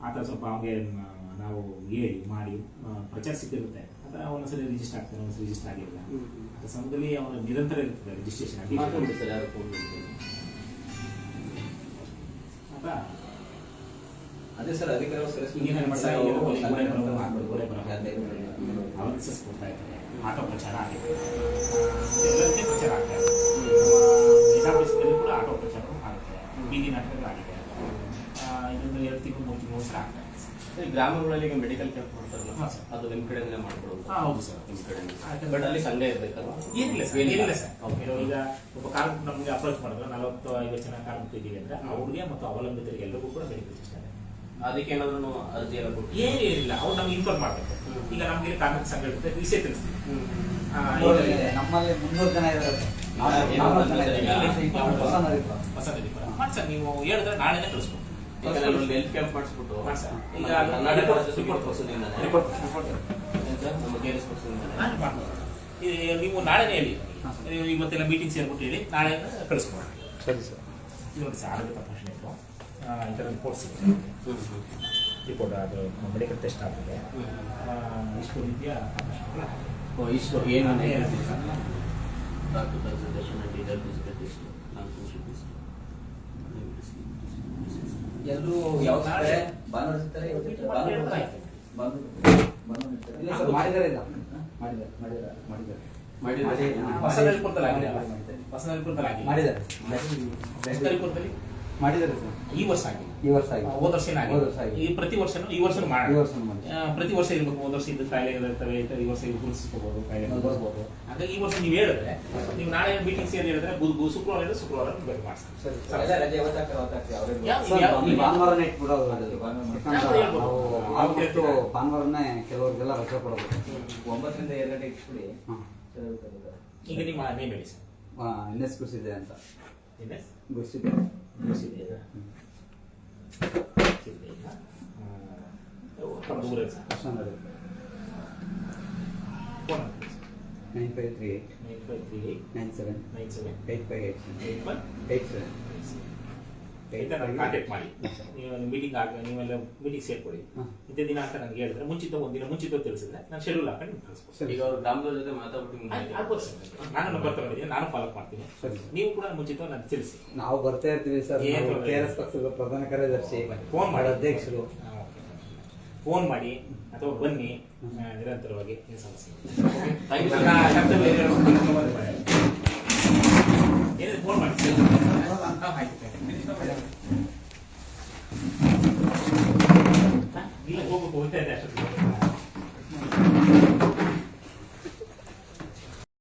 ಆ ಥರ ಸ್ವಲ್ಪ ಅವ್ಗೆ ನಾವು ಹೇಳಿ ಮಾಡಿ ಪ್ರಚಾರ ಸಿಕ್ಕಿರುತ್ತೆ ಅಥವಾ ಒಂದೊಂದ್ಸರಿ ರಿಜಿಸ್ಟರ್ ಆಗ್ತಾನೆ ಒಂದ್ಸರಿ ರಿಜಿಸ್ಟರ್ ಆಗಿಲ್ಲ ಆ ಸಮಯದಲ್ಲಿ ಅವನ ನಿರಂತರ ಇರ್ತದೆ ರಿಜಿಸ್ಟ್ರೇಷನ್ ಆಗಿ ಅದೇ ಸರ್ ಅಧಿಕಾರಿಗಳು. ಅವೇರ್ನೆಸ್ ಕೊಡ್ತಾ ಇದ್ದಾರೆ ಆಟೋ ಪ್ರಚಾರ ಆಗಿದೆ ಎಲ್ಲರಿಗೆ ಪ್ರಚಾರ ಆಗ್ತಾ ಇದೆ ಕೂಡ ಆಟೋ ಪ್ರಚಾರ ಆಗುತ್ತೆ. ಬೀದಿ ನಾಟಕಗಳು ಆಗಿದೆ ಇದೊಂದು ಎರಡು ತಿಂಗಳು ಮೂರು ತಿಂಗಳು ಆಗ್ತಾ ಇದೆ ಸರ್. ಈ ಗ್ರಾಮಗಳಲ್ಲಿ ಈಗ ಮೆಡಿಕಲ್ ಕ್ಯಾಂಪ್ ಕೊಡ್ತಾರಲ್ಲ. ಅದು ನಿಮ್ಮ ಕಡೆಯಿಂದಲೇ ಮಾಡ್ಕೊಡೋದು. ಹಾ, ಹೌದು ಸರ್. ನಿಮ್ಮ ಕಡೆಯಿಂದ. ಬಟ್ ಅಲ್ಲಿ ಸಂಘ ಇರ್ಬೇಕಲ್ವಾ? ಏನಿಲ್ಲ ಸರ್ ಏನಿಲ್ಲ. ಸರ್. ಓಕೆ. ಈಗ ಒಬ್ಬ ಕಾರ್ಮಿಕ ನಮಗೆ ಅಪ್ರೋಚ್ ಮಾಡಿದ್ರು. ನಲವತ್ತು ಐವತ್ತು ಜನ ಕಾರ್ಮಿಕ ಇದ್ದೀವಿ ಅಂದ್ರೆ ಅವ್ರಿಗೆ ಮತ್ತು ಅವಲಂಬಿತರಿಗೆ ಎಲ್ಲರಿಗೂ ಕೂಡ ಬೆನಿಫಿಟ್ ಇದೆ. ಅದಕ್ಕೆ ಏನಾದ್ರು ಅರ್ಜಿ ಎಲ್ಲ ಕೊಟ್ಟು? ಏನಿಲ್ಲ ಅವ್ರು ನಮ್ಗೆ ಇನ್ಫಾರ್ಮ್ ಮಾಡಬೇಕು. ಈಗ ನಮ್ಗೆ ಇಲ್ಲಿ ಕಾರ್ಮಿಕ ಸಂಘ ಇರುತ್ತೆ ವಿಷಯ ತಿಳಿಸ್ತೀವಿ. ಆ, ನಮ್ಮಲ್ಲಿ ನಮ್ಮಲ್ಲಿ ಮುನ್ನೂರು ಜನ ಇದ್ದಾರೆ. ಮಾಡಿ ಸರ್ ನೀವು ಹೇಳಿದ್ರೆ ನಾಳೆನೇ ಕಳಿಸ್ಬೋದು. ಈಗ ನಾನು ಹೆಲ್ತ್ ಕ್ಯಾಂಪ್ ಮಾಡಿಸ್ಬಿಟ್ಟು ಸರ್. ಈಗ ರಿಪೋರ್ಟ್- ರಿಪೋರ್ಟ್-? ನಮ್ಮ ಕೆ ಎಸ್ ನೀವು ನಾಳೆನೇ ಹೇಳಿ. ನೀವು ಇವತ್ತೆಲ್ಲ ಮೀಟಿಂಗ್ ಸೇರ್ಬಿಟ್ಟು ಹೇಳಿ ನಾಳೆ ಕಳಿಸ್ಕೊಡಿ ಸರಿ ಸರ್. ನೋಡಿ ಸರ್ ತಪಾಸಣೆ ಕೋರ್ಸ್ ರಿಪೋರ್ಟ್ ಅದು ಮೆಡಿಕಲ್ ಟೆಸ್ಟ್ ಆಗಿದೆ ಆ, ಇಷ್ಟು ರೀತಿಯ ಇಷ್ಟು ಏನು ಡಾಕ್ಟರ್ ಕನ್ಸಲ್ಟೇಷನ್ ಡೀಟೇಲ್ ನಾಲ್ಕು ಎಲ್ಲರೂ ಯಾವ ಭಾನುವಾರ? ಭಾನುವಾರ ಮಾಡಿದ್ದಾರೆ ಇಲ್ಲ ಮಾಡಿದ್ದಾರೆ ಮಾಡಿದ್ದಾರೆ ಮಾಡಿದ್ದಾರೆ ಮಾಡಿದ್ದಾರೆ. ಮಾಡಿದ್ದಾರೆ ಮಾಡಿದ್ದಾರೆ ಸರ್. ಈ ವರ್ಷ ಆಗಿ ಈ ವರ್ಷ ಆಗಿದೆ. ಹೋದ ವರ್ಷ ಹೋದ ವರ್ಷ ಆಗಿದೆ. ಈ ಪ್ರತಿ ವರ್ಷನೂ ಈ ವರ್ಷ ಮಾಡಿ ಈ ಮಾಡಿ. ಪ್ರತಿ ವರ್ಷ ಇರ್ಬೇಕು. ಹೋದ ವರ್ಷ ಇದ್ದ ಕಾಯಿಲೆ ಇರ್ತವೆ ಈ ವರ್ಷ ಇದು ಗುರುತಿಸ್ಕೋಬಹುದು ಕಾಯಿಲೆ ಬರ್ಬೋದು. ಹಾಗಾಗಿ ಈ ವರ್ಷ ನೀವು ಹೇಳಿದ್ರೆ ನೀವು ನಾಳೆ ಮೀಟಿಂಗ್ ಸೇರಿ ಹೇಳಿದ್ರೆ ಬುಧ ಶುಕ್ರವಾರ ಇದ್ರೆ ಶುಕ್ರವಾರ ಸರಿ ಎಲ್ಲ ರಜೆ ಯಾವತ್ತಾಗ್ತದೆ ಅವತ್ತಾಗ್ತದೆ ಅವರೇ ಯಾವ- ಸರ್ ಯಾವ- ಈ ಭಾನುವಾರನೇ ಇಟ್ಬಿಡೋದು ಅದು. ಭಾನುವಾರ. ಯಾಕಂದ್ರೆ ಯಾವ ನಾವು ಹೇಳ್ಬೋದು? ಆಲ್ಮೋಸ್ಟ್ ಭಾನುವಾರನೇ ಕೆಲವರಿಗೆಲ್ಲ ರಜೆ ಕೊಡಬೇಕು. ಒಂಬತ್ತರಿಂದ ಎರಡು ಗಂಟೆಗೆ ಇಟ್ಬಿಡಿ. ಹಾಂ. ಈಗ ನಿಮ್ಮ ನೇಮ್ ಹೇಳಿ ಸರ್. ಎನ್ ಎಸ್ ಅಂತ ಇದೆ ಮುಗಿಸಿದೆಯಾ? ಮುಗಿಸಿದೆಯಾ? ಆ, ಸ್ವಲ್ಪ ದೂರ ಇದೆ ಸರ್. ಕೃಷ್ಣ ನಗರ ಫೋನ್ ಹಾಕಿ sir. Nine five three eight nine five three eight nine seven nine seven eight five eight eight one eight seven ಇಂಥ ನನಗೆ ಕಾಂಟ್ಯಾಕ್ಟ್ ಮಾಡಿ. ನೀವು ಮೀಟಿಂಗ್ ಆಗ ನೀವೆಲ್ಲ ಮೀಟಿಂಗ್ ಸೇರ್ಕೊಳ್ಳಿ. ಇಂಥ ದಿನ ಅಂತ ನನಗೆ ಹೇಳಿದ್ರೆ ಮುಂಚಿತ ದಿನ ಮುಂಚಿತ ತಿಳಿಸಿದ್ರೆ ನಾನು ಶೆಡ್ಯೂಲ್ ಹಾಕೊಂಡು ನಿಮ್ಗೆ ಸರಿ. ಈಗ ಅವರು ಗ್ರಾಮದವ್ರ ಜೊತೆ ಮಾತಾಡ್ಬಿಟ್ಟು ಆಗ್ಬೋದು ಸರ್. ನಾನು ನಂಬರ್ ತಗೊಂಡಿದ್ದೀನಿ ನಾನು ಫಾಲೋ ಮಾಡ್ತೀನಿ. ಸರಿ ನೀವು ಕೂಡ ಮುಂಚಿತ ನನಗೆ ತಿಳಿಸಿ. ನಾವು ಬರ್ತಾ ಇರ್ತೀವಿ ಸರ್. ಏನ್ ತೊಂದ್ರೆ ಕೆ ಆರ್ ಎಸ್ ಪಕ್ಷದ ಪ್ರಧಾನ ಕಾರ್ಯದರ್ಶಿ ಫೋನ್ ಮಾಡಿ. ಅಧ್ಯಕ್ಷರು. ಫೋನ್ ಮಾಡಿ ಅಥವಾ ಬನ್ನಿ. ನಿರಂತರವಾಗಿ ಏನು ಸಮಸ್ಯೆ ಎಲ್ಲಾ ಫಾರ್ಮ್ಯಾಟ್ ಸೆಟ್ ಅಂತ ಹೈಟ್ ತರ